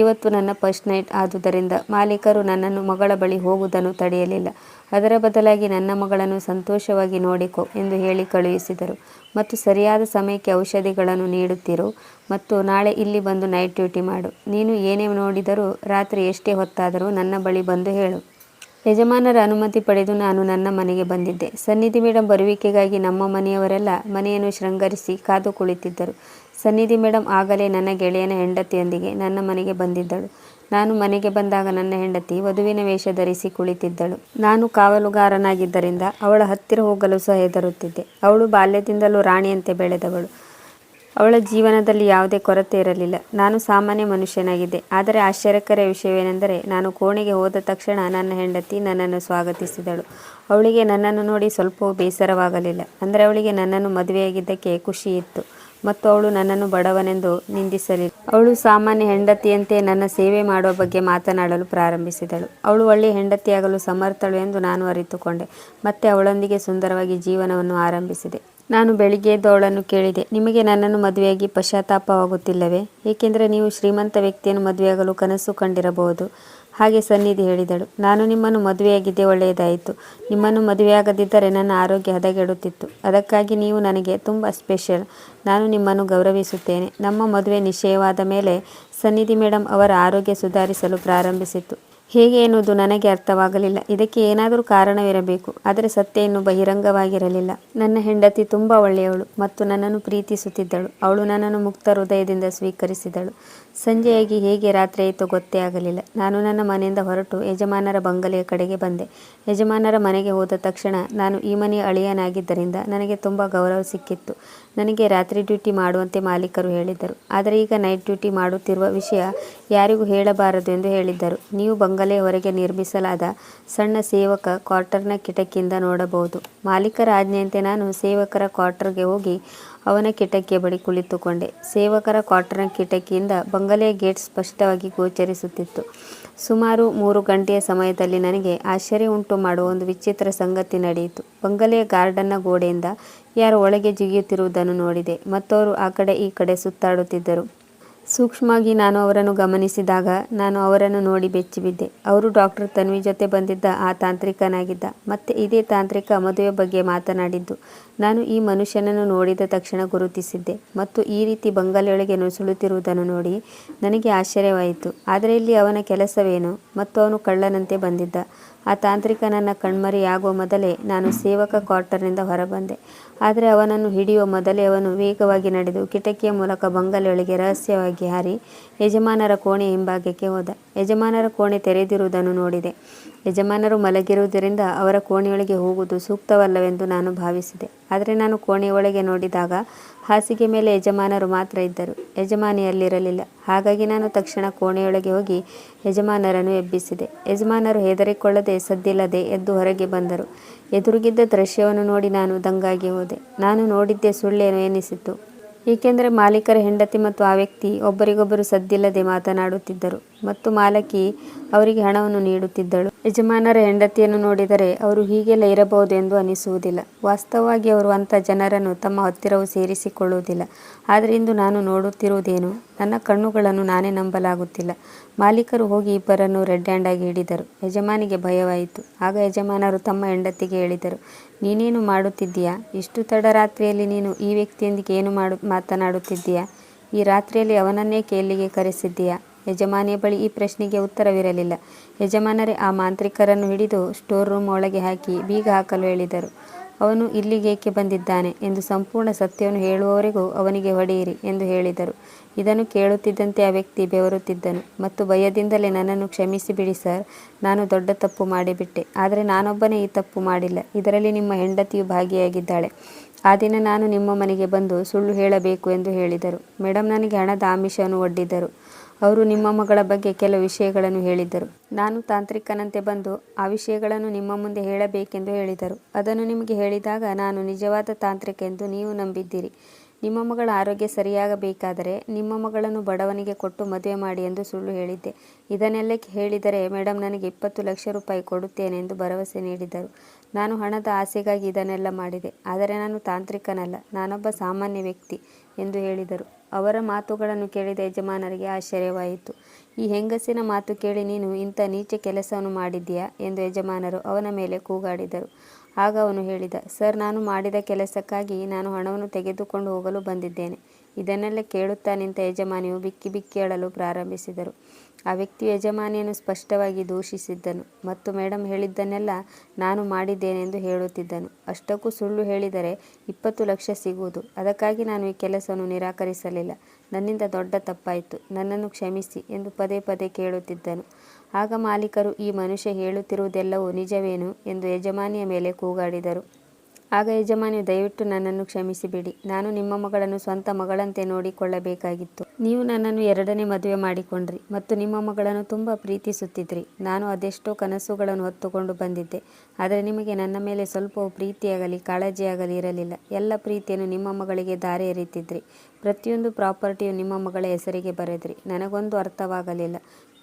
ಇವತ್ತು ನನ್ನ ಫಸ್ಟ್ ನೈಟ್ ಆದುದರಿಂದ ಮಾಲೀಕರು ನನ್ನನ್ನು ಮಗಳ ಬಳಿ ಹೋಗುವುದನ್ನು ತಡೆಯಲಿಲ್ಲ. ಅದರ ಬದಲಾಗಿ ನನ್ನ ಮಗಳನ್ನು ಸಂತೋಷವಾಗಿ ನೋಡಿಕೊ ಎಂದು ಹೇಳಿ ಕಳುಹಿಸಿದರು. ಮತ್ತು ಸರಿಯಾದ ಸಮಯಕ್ಕೆ ಔಷಧಿಗಳನ್ನು ನೀಡುತ್ತಿರು ಮತ್ತು ನಾಳೆ ಇಲ್ಲಿ ಬಂದು ನೈಟ್ ಡ್ಯೂಟಿ ಮಾಡು. ನೀನು ಏನೇ ನೋಡಿದರೂ ರಾತ್ರಿ ಎಷ್ಟೇ ಹೊತ್ತಾದರೂ ನನ್ನ ಬಳಿ ಬಂದು ಹೇಳು. ಯಜಮಾನರ ಅನುಮತಿ ಪಡೆದು ನಾನು ನನ್ನ ಮನೆಗೆ ಬಂದಿದ್ದೆ. ಸನ್ನಿಧಿ ಮೇಡಮ್ ಬರುವಿಕೆಗಾಗಿ ನಮ್ಮ ಮನೆಯವರೆಲ್ಲ ಮನೆಯನ್ನು ಶೃಂಗರಿಸಿ ಕಾದು ಕುಳಿತಿದ್ದರು. ಸನ್ನಿಧಿ ಮೇಡಮ್ ಆಗಲೇ ನನ್ನ ಗೆಳೆಯನ ಹೆಂಡತಿಯೊಂದಿಗೆ ನನ್ನ ಮನೆಗೆ ಬಂದಿದ್ದಳು. ನಾನು ಮನೆಗೆ ಬಂದಾಗ ನನ್ನ ಹೆಂಡತಿ ವಧುವಿನ ವೇಷ ಧರಿಸಿ ಕುಳಿತಿದ್ದಳು. ನಾನು ಕಾವಲುಗಾರನಾಗಿದ್ದರಿಂದ ಅವಳ ಹತ್ತಿರ ಹೋಗಲು ಸಹ ಹೆದರುತ್ತಿದ್ದೆ. ಅವಳು ಬಾಲ್ಯದಿಂದಲೂ ರಾಣಿಯಂತೆ ಬೆಳೆದವಳು. ಅವಳ ಜೀವನದಲ್ಲಿ ಯಾವುದೇ ಕೊರತೆ ಇರಲಿಲ್ಲ. ನಾನು ಸಾಮಾನ್ಯ ಮನುಷ್ಯನಾಗಿದ್ದೆ. ಆದರೆ ಆಶ್ಚರ್ಯಕರ ವಿಷಯವೇನೆಂದರೆ ನಾನು ಕೋಣೆಗೆ ಹೋದ ತಕ್ಷಣ ನನ್ನ ಹೆಂಡತಿ ನನ್ನನ್ನು ಸ್ವಾಗತಿಸಿದಳು. ಅವಳಿಗೆ ನನ್ನನ್ನು ನೋಡಿ ಸ್ವಲ್ಪವೂ ಬೇಸರವಾಗಲಿಲ್ಲ. ಅಂದರೆ ಅವಳಿಗೆ ನನ್ನನ್ನು ಮದುವೆಯಾಗಿದ್ದಕ್ಕೆ ಖುಷಿ ಇತ್ತು ಮತ್ತು ಅವಳು ನನ್ನನ್ನು ಬಡವನೆಂದು ನಿಂದಿಸಲಿಲ್ಲ ಅವಳು ಸಾಮಾನ್ಯ ಹೆಂಡತಿಯಂತೆ ನನ್ನ ಸೇವೆ ಮಾಡುವ ಬಗ್ಗೆ ಮಾತನಾಡಲು ಪ್ರಾರಂಭಿಸಿದಳು. ಅವಳು ಒಳ್ಳೆಯ ಹೆಂಡತಿಯಾಗಲು ಸಮರ್ಥಳು ಎಂದು ನಾನು ಅರಿತುಕೊಂಡೆ ಮತ್ತೆ ಅವಳೊಂದಿಗೆ ಸುಂದರವಾಗಿ ಜೀವನವನ್ನು ಆರಂಭಿಸಿದೆ. ನಾನು ಬೆಳಿಗ್ಗೆ ಎದ್ದು ಅವಳನ್ನು ಕೇಳಿದೆ, ನಿಮಗೆ ನನ್ನನ್ನು ಮದುವೆಯಾಗಿ ಪಶ್ಚಾತ್ತಾಪವಾಗುತ್ತಿಲ್ಲವೇ? ಏಕೆಂದರೆ ನೀವು ಶ್ರೀಮಂತ ವ್ಯಕ್ತಿಯನ್ನು ಮದುವೆಯಾಗಲು ಕನಸು ಕಂಡಿರಬಹುದು. ಹಾಗೆ ಸನ್ನಿಧಿ ಹೇಳಿದಳು. ನಾನು ನಿಮ್ಮನ್ನು ಮದುವೆಯಾಗಿದ್ದೆ ಒಳ್ಳೆಯದಾಯಿತು. ನಿಮ್ಮನ್ನು ಮದುವೆಯಾಗದಿದ್ದರೆ ನನ್ನ ಆರೋಗ್ಯ ಹದಗೆಡುತ್ತಿತ್ತು. ಅದಕ್ಕಾಗಿ ನೀವು ನನಗೆ ತುಂಬ ಸ್ಪೆಷಲ್. ನಾನು ನಿಮ್ಮನ್ನು ಗೌರವಿಸುತ್ತೇನೆ. ನಮ್ಮ ಮದುವೆ ನಿಶ್ಚಯವಾದ ಮೇಲೆ ಸನ್ನಿಧಿ ಮೇಡಮ್ ಅವರ ಆರೋಗ್ಯ ಸುಧಾರಿಸಲು ಪ್ರಾರಂಭಿಸಿತು ಹೇಗೆ ಎನ್ನುವುದು ನನಗೆ ಅರ್ಥವಾಗಲಿಲ್ಲ. ಇದಕ್ಕೆ ಏನಾದರೂ ಕಾರಣವಿರಬೇಕು. ಆದರೆ ಸತ್ಯ ಇನ್ನು ಬಹಿರಂಗವಾಗಿರಲಿಲ್ಲ. ನನ್ನ ಹೆಂಡತಿ ತುಂಬ ಒಳ್ಳೆಯವಳು ಮತ್ತು ನನ್ನನ್ನು ಪ್ರೀತಿಸುತ್ತಿದ್ದಳು. ಅವಳು ನನ್ನನ್ನು ಮುಕ್ತ ಹೃದಯದಿಂದ ಸ್ವೀಕರಿಸಿದಳು. ಸಂಜೆಯಾಗಿ ಹೇಗೆ ರಾತ್ರಿ ಆಯಿತು ಗೊತ್ತೇ ಆಗಲಿಲ್ಲ. ನಾನು ನನ್ನ ಮನೆಯಿಂದ ಹೊರಟು ಯಜಮಾನರ ಬಂಗಲೆಯ ಕಡೆಗೆ ಬಂದೆ. ಯಜಮಾನರ ಮನೆಗೆ ಹೋದ ತಕ್ಷಣ ನಾನು ಈ ಮನೆಯ ಅಳಿಯನಾಗಿದ್ದರಿಂದ ನನಗೆ ತುಂಬ ಗೌರವ ಸಿಕ್ಕಿತ್ತು. ನನಗೆ ರಾತ್ರಿ ಡ್ಯೂಟಿ ಮಾಡುವಂತೆ ಮಾಲೀಕರು ಹೇಳಿದ್ದರು. ಆದರೆ ಈಗ ನೈಟ್ ಡ್ಯೂಟಿ ಮಾಡುತ್ತಿರುವ ವಿಷಯ ಯಾರಿಗೂ ಹೇಳಬಾರದು ಎಂದು ಹೇಳಿದ್ದರು. ನೀವು ಬಂಗಲೆ ಹೊರಗೆ ನಿರ್ಮಿಸಲಾದ ಸಣ್ಣ ಸೇವಕ ಕ್ವಾರ್ಟರ್ನ ಕಿಟಕಿಯಿಂದ ನೋಡಬಹುದು. ಮಾಲೀಕರ ಆಜ್ಞೆಯಂತೆ ನಾನು ಸೇವಕರ ಕ್ವಾರ್ಟರ್ಗೆ ಹೋಗಿ ಅವನ ಕಿಟಕಿಯ ಬಳಿ ಕುಳಿತುಕೊಂಡೆ. ಸೇವಕರ ಕ್ವಾರ್ಟರ್ನ ಕಿಟಕಿಯಿಂದ ಬಂಗಲೆಯ ಗೇಟ್ ಸ್ಪಷ್ಟವಾಗಿ ಗೋಚರಿಸುತ್ತಿತ್ತು. ಸುಮಾರು ಮೂರು ಗಂಟೆಯ ಸಮಯದಲ್ಲಿ ನನಗೆ ಆಶ್ಚರ್ಯ ಉಂಟು ಮಾಡುವ ಒಂದು ವಿಚಿತ್ರ ಸಂಗತಿ ನಡೆಯಿತು. ಬಂಗಲೆಯ ಗಾರ್ಡನ್ನ ಗೋಡೆಯಿಂದ ಯಾರು ಒಳಗೆ ಜಿಗಿಯುತ್ತಿರುವುದನ್ನು ನೋಡಿದೆ. ಮತ್ತವರು ಆ ಕಡೆ ಈ ಕಡೆ ಸುತ್ತಾಡುತ್ತಿದ್ದರು. ಸೂಕ್ಷ್ಮವಾಗಿ ನಾನು ಅವರನ್ನು ಗಮನಿಸಿದಾಗ ನಾನು ಅವರನ್ನು ನೋಡಿ ಬೆಚ್ಚಿಬಿದ್ದೆ. ಅವರು ಡಾಕ್ಟರ್ ತನ್ವಿ ಜೊತೆ ಬಂದಿದ್ದ ಆ ತಾಂತ್ರಿಕನಾಗಿದ್ದ. ಮತ್ತೆ ಇದೇ ತಾಂತ್ರಿಕ ಮದುವೆ ಬಗ್ಗೆ ಮಾತನಾಡಿದ್ದು. ನಾನು ಈ ಮನುಷ್ಯನನ್ನು ನೋಡಿದ ತಕ್ಷಣ ಗುರುತಿಸಿದ್ದೆ. ಮತ್ತು ಈ ರೀತಿ ಬಂಗಲೆಯೊಳಗೆ ನುಸುಳುತ್ತಿರುವುದನ್ನು ನೋಡಿ ನನಗೆ ಆಶ್ಚರ್ಯವಾಯಿತು. ಆದರೆ ಇಲ್ಲಿ ಅವನ ಕೆಲಸವೇನು? ಮತ್ತು ಅವನು ಕಳ್ಳನಂತೆ ಬಂದಿದ್ದ. ಆ ತಾಂತ್ರಿಕ ನನ್ನ ಕಣ್ಮರೆಯಾಗುವ ಮೊದಲೇ ನಾನು ಸೇವಕ ಕ್ವಾರ್ಟರ್ನಿಂದ ಹೊರಬಂದೆ. ಆದರೆ ಅವನನ್ನು ಹಿಡಿಯುವ ಮೊದಲೇ ಅವನು ವೇಗವಾಗಿ ನಡೆದು ಕಿಟಕಿಯ ಮೂಲಕ ಬಂಗಲೆಯೊಳಗೆ ರಹಸ್ಯವಾಗಿ ಹಾರಿ ಯಜಮಾನರ ಕೋಣೆ ಹಿಂಭಾಗಕ್ಕೆ ಹೋದ. ಯಜಮಾನರ ಕೋಣೆ ತೆರೆದಿರುವುದನ್ನು ನೋಡಿದೆ. ಯಜಮಾನರು ಮಲಗಿರುವುದರಿಂದ ಅವರ ಕೋಣೆಯೊಳಗೆ ಹೋಗುವುದು ಸೂಕ್ತವಲ್ಲವೆಂದು ನಾನು ಭಾವಿಸಿದೆ. ಆದರೆ ನಾನು ಕೋಣೆಯೊಳಗೆ ನೋಡಿದಾಗ ಹಾಸಿಗೆ ಮೇಲೆ ಯಜಮಾನರು ಮಾತ್ರ ಇದ್ದರು. ಯಜಮಾನಿಯಲ್ಲಿರಲಿಲ್ಲ. ಹಾಗಾಗಿ ನಾನು ತಕ್ಷಣ ಕೋಣೆಯೊಳಗೆ ಹೋಗಿ ಯಜಮಾನರನ್ನು ಎಬ್ಬಿಸಿದೆ. ಯಜಮಾನರು ಹೆದರಿಕೊಳ್ಳದೆ ಸದ್ದಿಲ್ಲದೆ ಎದ್ದು ಹೊರಗೆ ಬಂದರು. ಎದುರುಗಿದ್ದ ದೃಶ್ಯವನ್ನು ನೋಡಿ ನಾನು ದಂಗಾಗಿ ಹೋದೆ. ನಾನು ನೋಡಿದ್ದೇ ಸುಳ್ಳೇನು ಎನಿಸಿತು ಏಕೆಂದರೆ ಮಾಲೀಕರ ಹೆಂಡತಿ ಮತ್ತು ಆ ವ್ಯಕ್ತಿ ಒಬ್ಬರಿಗೊಬ್ಬರು ಸದ್ದಿಲ್ಲದೆ ಮಾತನಾಡುತ್ತಿದ್ದರು ಮತ್ತು ಮಾಲಕಿ ಅವರಿಗೆ ಹಣವನ್ನು ನೀಡುತ್ತಿದ್ದಳು. ಯಜಮಾನರ ಹೆಂಡತಿಯನ್ನು ನೋಡಿದರೆ ಅವರು ಹೀಗೆಲ್ಲ ಇರಬಹುದು ಎಂದು ಅನಿಸುವುದಿಲ್ಲ. ವಾಸ್ತವವಾಗಿ ಅವರು ಅಂಥ ಜನರನ್ನು ತಮ್ಮ ಹತ್ತಿರವೂ ಸೇರಿಸಿಕೊಳ್ಳುವುದಿಲ್ಲ. ಆದರೆ ಇಂದು ನಾನು ನೋಡುತ್ತಿರುವುದೇನು? ನನ್ನ ಕಣ್ಣುಗಳನ್ನು ನಾನೇ ನಂಬಲಾಗುತ್ತಿಲ್ಲ. ಮಾಲೀಕರು ಹೋಗಿ ಇಬ್ಬರನ್ನು ರೆಡ್ ಹ್ಯಾಂಡ್ ಆಗಿ ಹಿಡಿದರು. ಯಜಮಾನಿಗೆ ಭಯವಾಯಿತು. ಆಗ ಯಜಮಾನರು ತಮ್ಮ ಹೆಂಡತಿಗೆ ಹೇಳಿದರು, ನೀನೇನು ಮಾಡುತ್ತಿದ್ದೀಯಾ? ಇಷ್ಟು ತಡರಾತ್ರಿಯಲ್ಲಿ ನೀನು ಈ ವ್ಯಕ್ತಿಯೊಂದಿಗೆ ಏನು ಮಾಡು, ಮಾತನಾಡುತ್ತಿದ್ದೀಯಾ? ಈ ರಾತ್ರಿಯಲ್ಲಿ ಅವನನ್ನೇ ಇಲ್ಲಿಗೆ ಕರೆಸಿದ್ದೀಯಾ? ಯಜಮಾನಿಯ ಬಳಿ ಈ ಪ್ರಶ್ನೆಗೆ ಉತ್ತರವಿರಲಿಲ್ಲ. ಯಜಮಾನರೇ, ಆ ಮಾಂತ್ರಿಕರನ್ನು ಹಿಡಿದು ಸ್ಟೋರ್ ರೂಮ್ ಒಳಗೆ ಹಾಕಿ ಬೀಗ ಹಾಕಲು ಹೇಳಿದರು. ಅವನು ಇಲ್ಲಿಗೇಕೆ ಬಂದಿದ್ದಾನೆ? ಎಂದು ಸಂಪೂರ್ಣ ಸತ್ಯವನ್ನು ಹೇಳುವವರೆಗೂ ಅವನಿಗೆ ಹೊಡೆಯಿರಿ ಎಂದು ಹೇಳಿದರು. ಇದನ್ನು ಕೇಳುತ್ತಿದ್ದಂತೆ ಆ ವ್ಯಕ್ತಿ ಬೆವರುತ್ತಿದ್ದನು. ಮತ್ತು ಭಯದಿಂದಲೇ ನನ್ನನ್ನು ಕ್ಷಮಿಸಿ ಬಿಡಿ, ಸರ್. ನಾನು ದೊಡ್ಡ ತಪ್ಪು ಮಾಡಿಬಿಟ್ಟೆ. ಆದರೆ ನಾನೊಬ್ಬನೇ ಈ ತಪ್ಪು ಮಾಡಿಲ್ಲ. ಇದರಲ್ಲಿ ನಿಮ್ಮ ಹೆಂಡತಿಯು ಭಾಗಿಯಾಗಿದ್ದಾಳೆ. ಆ ದಿನ ನಾನು ನಿಮ್ಮ ಮನೆಗೆ ಬಂದು ಸುಳ್ಳು ಹೇಳಬೇಕು ಎಂದು ಹೇಳಿದರು. ಮೇಡಮ್ ನನಗೆ ಹಣದ ಆಮಿಷವನ್ನು ಒಡ್ಡಿದ್ದರು. ಅವರು ನಿಮ್ಮ ಮಗಳ ಬಗ್ಗೆ ಕೆಲವು ವಿಷಯಗಳನ್ನು ಹೇಳಿದ್ದರು. ನಾನು ತಾಂತ್ರಿಕನಂತೆ ಬಂದು ಆ ವಿಷಯಗಳನ್ನು ನಿಮ್ಮ ಮುಂದೆ ಹೇಳಬೇಕೆಂದು ಹೇಳಿದರು. ಅದನ್ನು ನಿಮಗೆ ಹೇಳಿದಾಗ ನಾನು ನಿಜವಾದ ತಾಂತ್ರಿಕ ಎಂದು ನೀವು ನಂಬಿದ್ದೀರಿ. ನಿಮ್ಮ ಮಗಳ ಆರೋಗ್ಯ ಸರಿಯಾಗಬೇಕಾದರೆ ನಿಮ್ಮ ಮಗಳನ್ನು ಬಡವನಿಗೆ ಕೊಟ್ಟು ಮದುವೆ ಮಾಡಿ ಎಂದು ಸುಳ್ಳು ಹೇಳಿದ್ದೆ. ಇದನ್ನೆಲ್ಲ ಹೇಳಿದರೆ ಮೇಡಮ್ ನನಗೆ ಇಪ್ಪತ್ತು ಲಕ್ಷ ರೂಪಾಯಿ ಕೊಡುತ್ತೇನೆ ಎಂದು ಭರವಸೆ ನೀಡಿದರು ನಾನು ಹಣದ ಆಸೆಗಾಗಿ ಇದನ್ನೆಲ್ಲ ಮಾಡಿದೆ. ಆದರೆ ನಾನು ತಾಂತ್ರಿಕನಲ್ಲ, ನಾನೊಬ್ಬ ಸಾಮಾನ್ಯ ವ್ಯಕ್ತಿ ಎಂದು ಹೇಳಿದರು. ಅವರ ಮಾತುಗಳನ್ನು ಕೇಳಿದ ಯಜಮಾನರಿಗೆ ಆಶ್ಚರ್ಯವಾಯಿತು. ಈ ಹೆಂಗಸಿನ ಮಾತು ಕೇಳಿ ನೀನು ಇಂಥ ನೀಚ ಕೆಲಸವನ್ನು ಮಾಡಿದ್ದೀಯಾ ಎಂದು ಯಜಮಾನರು ಅವನ ಮೇಲೆ ಕೂಗಾಡಿದರು. ಆಗ ಅವನು ಹೇಳಿದ, ಸರ್, ನಾನು ಮಾಡಿದ ಕೆಲಸಕ್ಕಾಗಿ ನಾನು ಹಣವನ್ನು ತೆಗೆದುಕೊಂಡು ಹೋಗಲು ಬಂದಿದ್ದೇನೆ. ಇದನ್ನೆಲ್ಲ ಕೇಳುತ್ತಾ ನಿಂತ ಯಜಮಾನಿಯು ಬಿಕ್ಕಿ ಬಿಕ್ಕಿ ಅಳಲು ಪ್ರಾರಂಭಿಸಿದರು. ಆ ವ್ಯಕ್ತಿಯು ಯಜಮಾನಿಯನ್ನು ಸ್ಪಷ್ಟವಾಗಿ ದೂಷಿಸಿದ್ದನು ಮತ್ತು ಮೇಡಮ್ ಹೇಳಿದ್ದನ್ನೆಲ್ಲ ನಾನು ಮಾಡಿದ್ದೇನೆಂದು ಹೇಳುತ್ತಿದ್ದನು. ಅಷ್ಟಕ್ಕೂ ಸುಳ್ಳು ಹೇಳಿದರೆ ಇಪ್ಪತ್ತು ಲಕ್ಷ ಸಿಗುವುದು. ಅದಕ್ಕಾಗಿ ನಾನು ಈ ಕೆಲಸವನ್ನು ನಿರಾಕರಿಸಲಿಲ್ಲ. ನನ್ನಿಂದ ದೊಡ್ಡ ತಪ್ಪಾಯಿತು. ನನ್ನನ್ನು ಕ್ಷಮಿಸಿ ಎಂದು ಪದೇ ಪದೇ ಕೇಳುತ್ತಿದ್ದನು. ಆಗ ಮಾಲೀಕರು ಈ ಮನುಷ್ಯ ಹೇಳುತ್ತಿರುವುದೆಲ್ಲವೂ ನಿಜವೇನು ಎಂದು ಯಜಮಾನಿಯ ಮೇಲೆ ಕೂಗಾಡಿದರು. ಆಗ ಯಜಮಾನಿಯು, ದಯವಿಟ್ಟು ನನ್ನನ್ನು ಕ್ಷಮಿಸಿಬಿಡಿ. ನಾನು ನಿಮ್ಮ ಮಗಳನ್ನು ಸ್ವಂತ ಮಗಳಂತೆ ನೋಡಿಕೊಳ್ಳಬೇಕಾಗಿತ್ತು. ನೀವು ನನ್ನನ್ನು ಎರಡನೇ ಮದುವೆ ಮಾಡಿಕೊಂಡ್ರಿ ಮತ್ತು ನಿಮ್ಮ ಮಗಳನ್ನು ತುಂಬ ಪ್ರೀತಿಸುತ್ತಿದ್ರಿ. ನಾನು ಅದೆಷ್ಟೋ ಕನಸುಗಳನ್ನು ಹೊತ್ತುಕೊಂಡು ಬಂದಿದ್ದೆ. ಆದರೆ ನಿಮಗೆ ನನ್ನ ಮೇಲೆ ಸ್ವಲ್ಪವೂ ಪ್ರೀತಿಯಾಗಲಿ, ಕಾಳಜಿಯಾಗಲಿ ಇರಲಿಲ್ಲ. ಎಲ್ಲ ಪ್ರೀತಿಯನ್ನು ನಿಮ್ಮ ಮಗಳಿಗೆ ದಾರಿ ಎರೀತಿದ್ರಿ. ಪ್ರತಿಯೊಂದು ಪ್ರಾಪರ್ಟಿಯು ನಿಮ್ಮ ಮಗಳ ಹೆಸರಿಗೆ ಬರೆದ್ರಿ. ನನಗೊಂದು ಅರ್ಥವಾಗಲಿಲ್ಲ.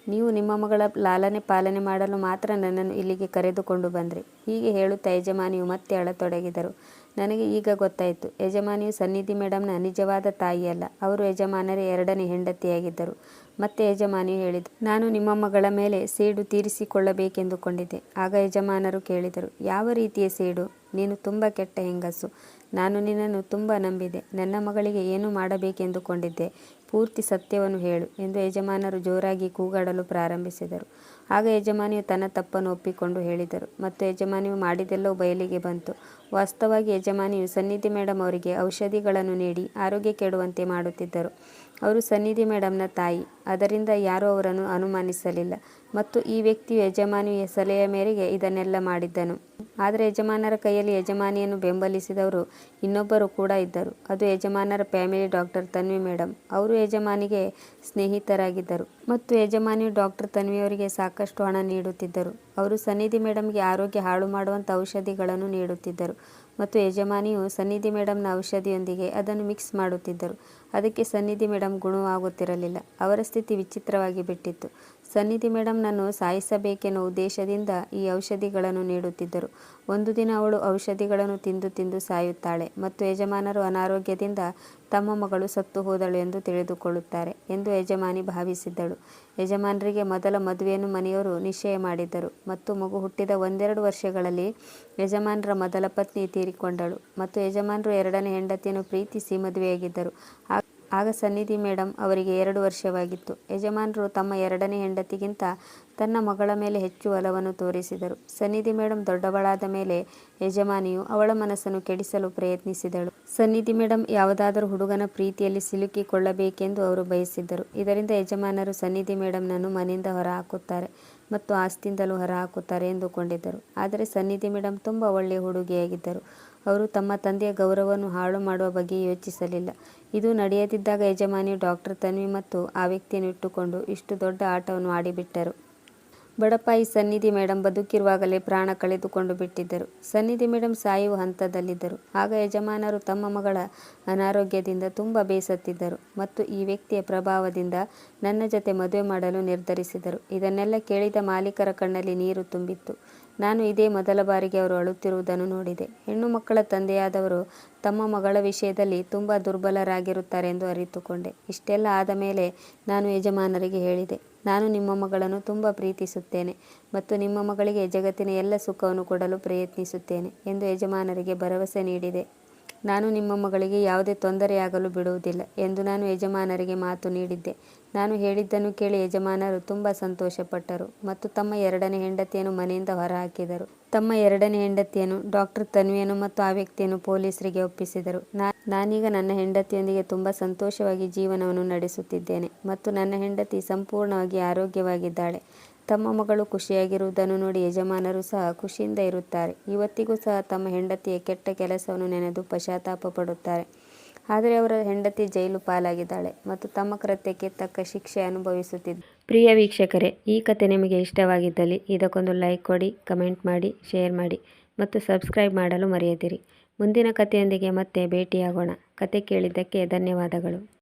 ನೀವು ನಿಮ್ಮ ಮಗಳ ಲಾಲನೆ ಪಾಲನೆ ಮಾಡಲು ಮಾತ್ರ ನನ್ನನ್ನು ಇಲ್ಲಿಗೆ ಕರೆದುಕೊಂಡು ಬಂದ್ರಿ. ಹೀಗೆ ಹೇಳುತ್ತಾ ಯಜಮಾನಿಯು ಮತ್ತೆ ಅಳತೊಡಗಿದರು. ನನಗೆ ಈಗ ಗೊತ್ತಾಯಿತು. ಯಜಮಾನಿಯು ಸನ್ನಿಧಿ ಮೇಡಮ್ನ ನಿಜವಾದ ತಾಯಿಯಲ್ಲ. ಅವರು ಯಜಮಾನರೇ ಎರಡನೇ ಹೆಂಡತಿಯಾಗಿದ್ದರು. ಮತ್ತೆ ಯಜಮಾನಿಯು ಹೇಳಿದರು ನಾನು ನಿಮ್ಮ ಮಗಳ ಮೇಲೆ ಸೇಡು ತೀರಿಸಿಕೊಳ್ಳಬೇಕೆಂದುಕೊಂಡಿದ್ದೆ. ಆಗ ಯಜಮಾನರು ಕೇಳಿದರು, ಯಾವ ರೀತಿಯ ಸೇಡು? ನೀನು ತುಂಬ ಕೆಟ್ಟ ಹೆಂಗಸು. ನಾನು ನಿನ್ನನ್ನು ತುಂಬ ನಂಬಿದೆ. ನನ್ನ ಮಗಳಿಗೆ ಏನು ಮಾಡಬೇಕೆಂದುಕೊಂಡಿದ್ದೆ? ಪೂರ್ತಿ ಸತ್ಯವನ್ನು ಹೇಳು ಎಂದು ಯಜಮಾನರು ಜೋರಾಗಿ ಕೂಗಾಡಲು ಪ್ರಾರಂಭಿಸಿದರು. ಆಗ ಯಜಮಾನಿಯು ತನ್ನ ತಪ್ಪನ್ನು ಒಪ್ಪಿಕೊಂಡು ಹೇಳಿದರು ಮತ್ತು ಯಜಮಾನಿಯು ಮಾಡಿದೆಲ್ಲವೂ ಬಯಲಿಗೆ ಬಂತು. ವಾಸ್ತವವಾಗಿ ಯಜಮಾನಿಯು ಸನ್ನಿಧಿ ಮೇಡಮ್ ಅವರಿಗೆ ಔಷಧಿಗಳನ್ನು ನೀಡಿ ಆರೋಗ್ಯ ಕೆಡುವಂತೆ ಮಾಡುತ್ತಿದ್ದರು. ಅವರು ಸನ್ನಿಧಿ ಮೇಡಮ್ನ ತಾಯಿ, ಅದರಿಂದ ಯಾರೂ ಅವರನ್ನು ಅನುಮಾನಿಸಲಿಲ್ಲ. ಮತ್ತು ಈ ವ್ಯಕ್ತಿಯು ಯಜಮಾನಿಯ ಸಲಹೆಯ ಮೇರೆಗೆ ಇದನ್ನೆಲ್ಲ ಮಾಡಿದ್ದನು. ಆದರೆ ಯಜಮಾನರ ಕೈಯಲ್ಲಿ ಯಜಮಾನಿಯನ್ನು ಬೆಂಬಲಿಸಿದವರು ಇನ್ನೊಬ್ಬರು ಕೂಡ ಇದ್ದರು. ಅದು ಯಜಮಾನರ ಫ್ಯಾಮಿಲಿ ಡಾಕ್ಟರ್ ತನ್ವಿ ಮೇಡಮ್ ಅವರು ಯಜಮಾನಿಗೆ ಸ್ನೇಹಿತರಾಗಿದ್ದರು ಮತ್ತು ಯಜಮಾನಿಯು ಡಾಕ್ಟರ್ ತನ್ವಿಯವರಿಗೆ ಸಾಕಷ್ಟು ಹಣ ನೀಡುತ್ತಿದ್ದರು. ಅವರು ಸನ್ನಿಧಿ ಮೇಡಮ್ಗೆ ಆರೋಗ್ಯ ಹಾಳು ಮಾಡುವಂಥ ಔಷಧಿಗಳನ್ನು ನೀಡುತ್ತಿದ್ದರು ಮತ್ತು ಯಜಮಾನಿಯು ಸನ್ನಿಧಿ ಮೇಡಮ್ನ ಔಷಧಿಯೊಂದಿಗೆ ಅದನ್ನು ಮಿಕ್ಸ್ ಮಾಡುತ್ತಿದ್ದರು. ಅದಕ್ಕೆ ಸನ್ನಿಧಿ ಮೇಡಮ್ ಗುಣವಾಗುತ್ತಿರಲಿಲ್ಲ. ಅವರ ಸ್ಥಿತಿ ವಿಚಿತ್ರವಾಗಿ ಬಿಟ್ಟಿತ್ತು. ಸನ್ನಿಧಿ ಮೇಡಮ್ನನ್ನು ಸಾಯಿಸಬೇಕೆನ್ನುವ ಉದ್ದೇಶದಿಂದ ಈ ಔಷಧಿಗಳನ್ನು ನೀಡುತ್ತಿದ್ದರು. ಒಂದು ದಿನ ಅವಳು ಔಷಧಿಗಳನ್ನು ತಿಂದು ತಿಂದು ಸಾಯುತ್ತಾಳೆ ಮತ್ತು ಯಜಮಾನರು ಅನಾರೋಗ್ಯದಿಂದ ತಮ್ಮ ಮಗಳು ಸತ್ತು ಹೋದಳು ಎಂದು ತಿಳಿದುಕೊಳ್ಳುತ್ತಾರೆ ಎಂದು ಯಜಮಾನಿ ಭಾವಿಸಿದ್ದಳು. ಯಜಮಾನರಿಗೆ ಮೊದಲ ಮದುವೆಯನ್ನು ಮನೆಯವರು ನಿಶ್ಚಯ ಮಾಡಿದ್ದರು ಮತ್ತು ಮಗು ಹುಟ್ಟಿದ ಒಂದೆರಡು ವರ್ಷಗಳಲ್ಲಿ ಯಜಮಾನರ ಮೊದಲ ಪತ್ನಿ ತೀರಿಕೊಂಡಳು ಮತ್ತು ಯಜಮಾನರು ಎರಡನೇ ಹೆಂಡತಿಯನ್ನು ಪ್ರೀತಿಸಿ ಮದುವೆಯಾಗಿದ್ದರು. ಆಗ ಸನ್ನಿಧಿ ಮೇಡಮ್ ಅವರಿಗೆ ಎರಡು ವರ್ಷವಾಗಿತ್ತು. ಯಜಮಾನರು ತಮ್ಮ ಎರಡನೇ ಹೆಂಡತಿಗಿಂತ ತನ್ನ ಮಗಳ ಮೇಲೆ ಹೆಚ್ಚು ಒಲವನ್ನು ತೋರಿಸಿದರು. ಸನ್ನಿಧಿ ಮೇಡಮ್ ದೊಡ್ಡವಳಾದ ಮೇಲೆ ಯಜಮಾನಿಯು ಅವಳ ಮನಸ್ಸನ್ನು ಕೆಡಿಸಲು ಪ್ರಯತ್ನಿಸಿದಳು. ಸನ್ನಿಧಿ ಮೇಡಮ್ ಯಾವುದಾದರೂ ಹುಡುಗನ ಪ್ರೀತಿಯಲ್ಲಿ ಸಿಲುಕಿಕೊಳ್ಳಬೇಕೆಂದು ಅವರು ಬಯಸಿದ್ದರು. ಇದರಿಂದ ಯಜಮಾನರು ಸನ್ನಿಧಿ ಮೇಡಮ್ನನ್ನು ಮನೆಯಿಂದ ಹೊರಹಾಕುತ್ತಾರೆ ಮತ್ತು ಆಸ್ತಿಯಿಂದಲೂ ಹೊರಹಾಕುತ್ತಾರೆ ಎಂದುಕೊಂಡಿದ್ದರು. ಆದರೆ ಸನ್ನಿಧಿ ಮೇಡಮ್ ತುಂಬ ಒಳ್ಳೆಯ ಹುಡುಗಿಯಾಗಿದ್ದರು. ಅವರು ತಮ್ಮ ತಂದೆಯ ಗೌರವವನ್ನು ಹಾಳು ಮಾಡುವ ಬಗ್ಗೆ ಯೋಚಿಸಲಿಲ್ಲ. ಇದು ನಡೆಯದಿದ್ದಾಗ ಯಜಮಾನಿಯು ಡಾಕ್ಟರ್ ತನ್ವಿ ಮತ್ತು ಆ ವ್ಯಕ್ತಿಯನ್ನು ಇಟ್ಟುಕೊಂಡು ಇಷ್ಟು ದೊಡ್ಡ ಆಟವನ್ನು ಆಡಿಬಿಟ್ಟರು. ಬಡಪಾಯಿ ಸನ್ನಿಧಿ ಮೇಡಮ್ ಬದುಕಿರುವಾಗಲೇ ಪ್ರಾಣ ಕಳೆದುಕೊಂಡು ಬಿಟ್ಟಿದ್ದರು. ಸನ್ನಿಧಿ ಮೇಡಮ್ ಸಾಯುವ ಹಂತದಲ್ಲಿದ್ದರು. ಆಗ ಯಜಮಾನರು ತಮ್ಮ ಮಗಳ ಅನಾರೋಗ್ಯದಿಂದ ತುಂಬ ಬೇಸತ್ತಿದ್ದರು ಮತ್ತು ಈ ವ್ಯಕ್ತಿಯ ಪ್ರಭಾವದಿಂದ ನನ್ನ ಜೊತೆ ಮದುವೆ ಮಾಡಲು ನಿರ್ಧರಿಸಿದರು. ಇದನ್ನೆಲ್ಲ ಕೇಳಿದ ಮಾಲೀಕರ ಕಣ್ಣಲ್ಲಿ ನೀರು ತುಂಬಿತ್ತು. ನಾನು ಇದೇ ಮೊದಲ ಬಾರಿಗೆ ಅವರು ಅಳುತ್ತಿರುವುದನ್ನು ನೋಡಿದೆ. ಹೆಣ್ಣು ಮಕ್ಕಳ ತಂದೆಯಾದವರು ತಮ್ಮ ಮಗಳ ವಿಷಯದಲ್ಲಿ ತುಂಬ ದುರ್ಬಲರಾಗಿರುತ್ತಾರೆ ಎಂದು ಅರಿತುಕೊಂಡೆ. ಇಷ್ಟೆಲ್ಲ ಆದ ಮೇಲೆ ನಾನು ಯಜಮಾನರಿಗೆ ಹೇಳಿದೆ, ನಾನು ನಿಮ್ಮ ಮಗಳನ್ನು ತುಂಬ ಪ್ರೀತಿಸುತ್ತೇನೆ ಮತ್ತು ನಿಮ್ಮ ಮಗಳಿಗೆ ಜಗತ್ತಿನ ಎಲ್ಲ ಸುಖವನ್ನು ಕೊಡಲು ಪ್ರಯತ್ನಿಸುತ್ತೇನೆ ಎಂದು ಯಜಮಾನರಿಗೆ ಭರವಸೆ ನೀಡಿದೆ. ನಾನು ನಿಮ್ಮ ಮಗಳಿಗೆ ಯಾವುದೇ ತೊಂದರೆಯಾಗಲು ಬಿಡುವುದಿಲ್ಲ ಎಂದು ನಾನು ಯಜಮಾನರಿಗೆ ಮಾತು ನೀಡಿದ್ದೆ. ನಾನು ಹೇಳಿದ್ದನ್ನು ಕೇಳಿ ಯಜಮಾನರು ತುಂಬ ಸಂತೋಷಪಟ್ಟರು ಮತ್ತು ತಮ್ಮ ಎರಡನೇ ಹೆಂಡತಿಯನ್ನು ಮನೆಯಿಂದ ಹೊರಹಾಕಿದರು. ತಮ್ಮ ಎರಡನೇ ಹೆಂಡತಿಯನ್ನು ಡಾಕ್ಟರ್ ತನ್ವಿಯನ್ನು ಮತ್ತು ಆ ವ್ಯಕ್ತಿಯನ್ನು ಪೊಲೀಸರಿಗೆ ಒಪ್ಪಿಸಿದರು. ನಾನೀಗ ನನ್ನ ಹೆಂಡತಿಯೊಂದಿಗೆ ತುಂಬ ಸಂತೋಷವಾಗಿ ಜೀವನವನ್ನು ನಡೆಸುತ್ತಿದ್ದೇನೆ ಮತ್ತು ನನ್ನ ಹೆಂಡತಿ ಸಂಪೂರ್ಣವಾಗಿ ಆರೋಗ್ಯವಾಗಿದ್ದಾಳೆ. ತಮ್ಮ ಮಗಳು ಖುಷಿಯಾಗಿರುವುದನ್ನು ನೋಡಿ ಯಜಮಾನರು ಸಹ ಖುಷಿಯಿಂದ ಇರುತ್ತಾರೆ. ಇವತ್ತಿಗೂ ಸಹ ತಮ್ಮ ಹೆಂಡತಿಯ ಕೆಟ್ಟ ಕೆಲಸವನ್ನು ನೆನೆದು ಪಶ್ಚಾತ್ತಾಪ ಪಡುತ್ತಾರೆ. ಆದರೆ ಅವರ ಹೆಂಡತಿ ಜೈಲು ಪಾಲಾಗಿದ್ದಾಳೆ ಮತ್ತು ತಮ್ಮ ಕೃತ್ಯಕ್ಕೆ ತಕ್ಕ ಶಿಕ್ಷೆ ಅನುಭವಿಸುತ್ತಿದ್ದ. ಪ್ರಿಯ ವೀಕ್ಷಕರೇ, ಈ ಕತೆ ನಿಮಗೆ ಇಷ್ಟವಾಗಿದ್ದಲ್ಲಿ ಇದಕ್ಕೊಂದು ಲೈಕ್ ಕೊಡಿ, ಕಮೆಂಟ್ ಮಾಡಿ, ಶೇರ್ ಮಾಡಿ ಮತ್ತು ಸಬ್ಸ್ಕ್ರೈಬ್ ಮಾಡಲು ಮರೆಯದಿರಿ. ಮುಂದಿನ ಕಥೆಯೊಂದಿಗೆ ಮತ್ತೆ ಭೇಟಿಯಾಗೋಣ. ಕತೆ ಕೇಳಿದ್ದಕ್ಕೆ ಧನ್ಯವಾದಗಳು.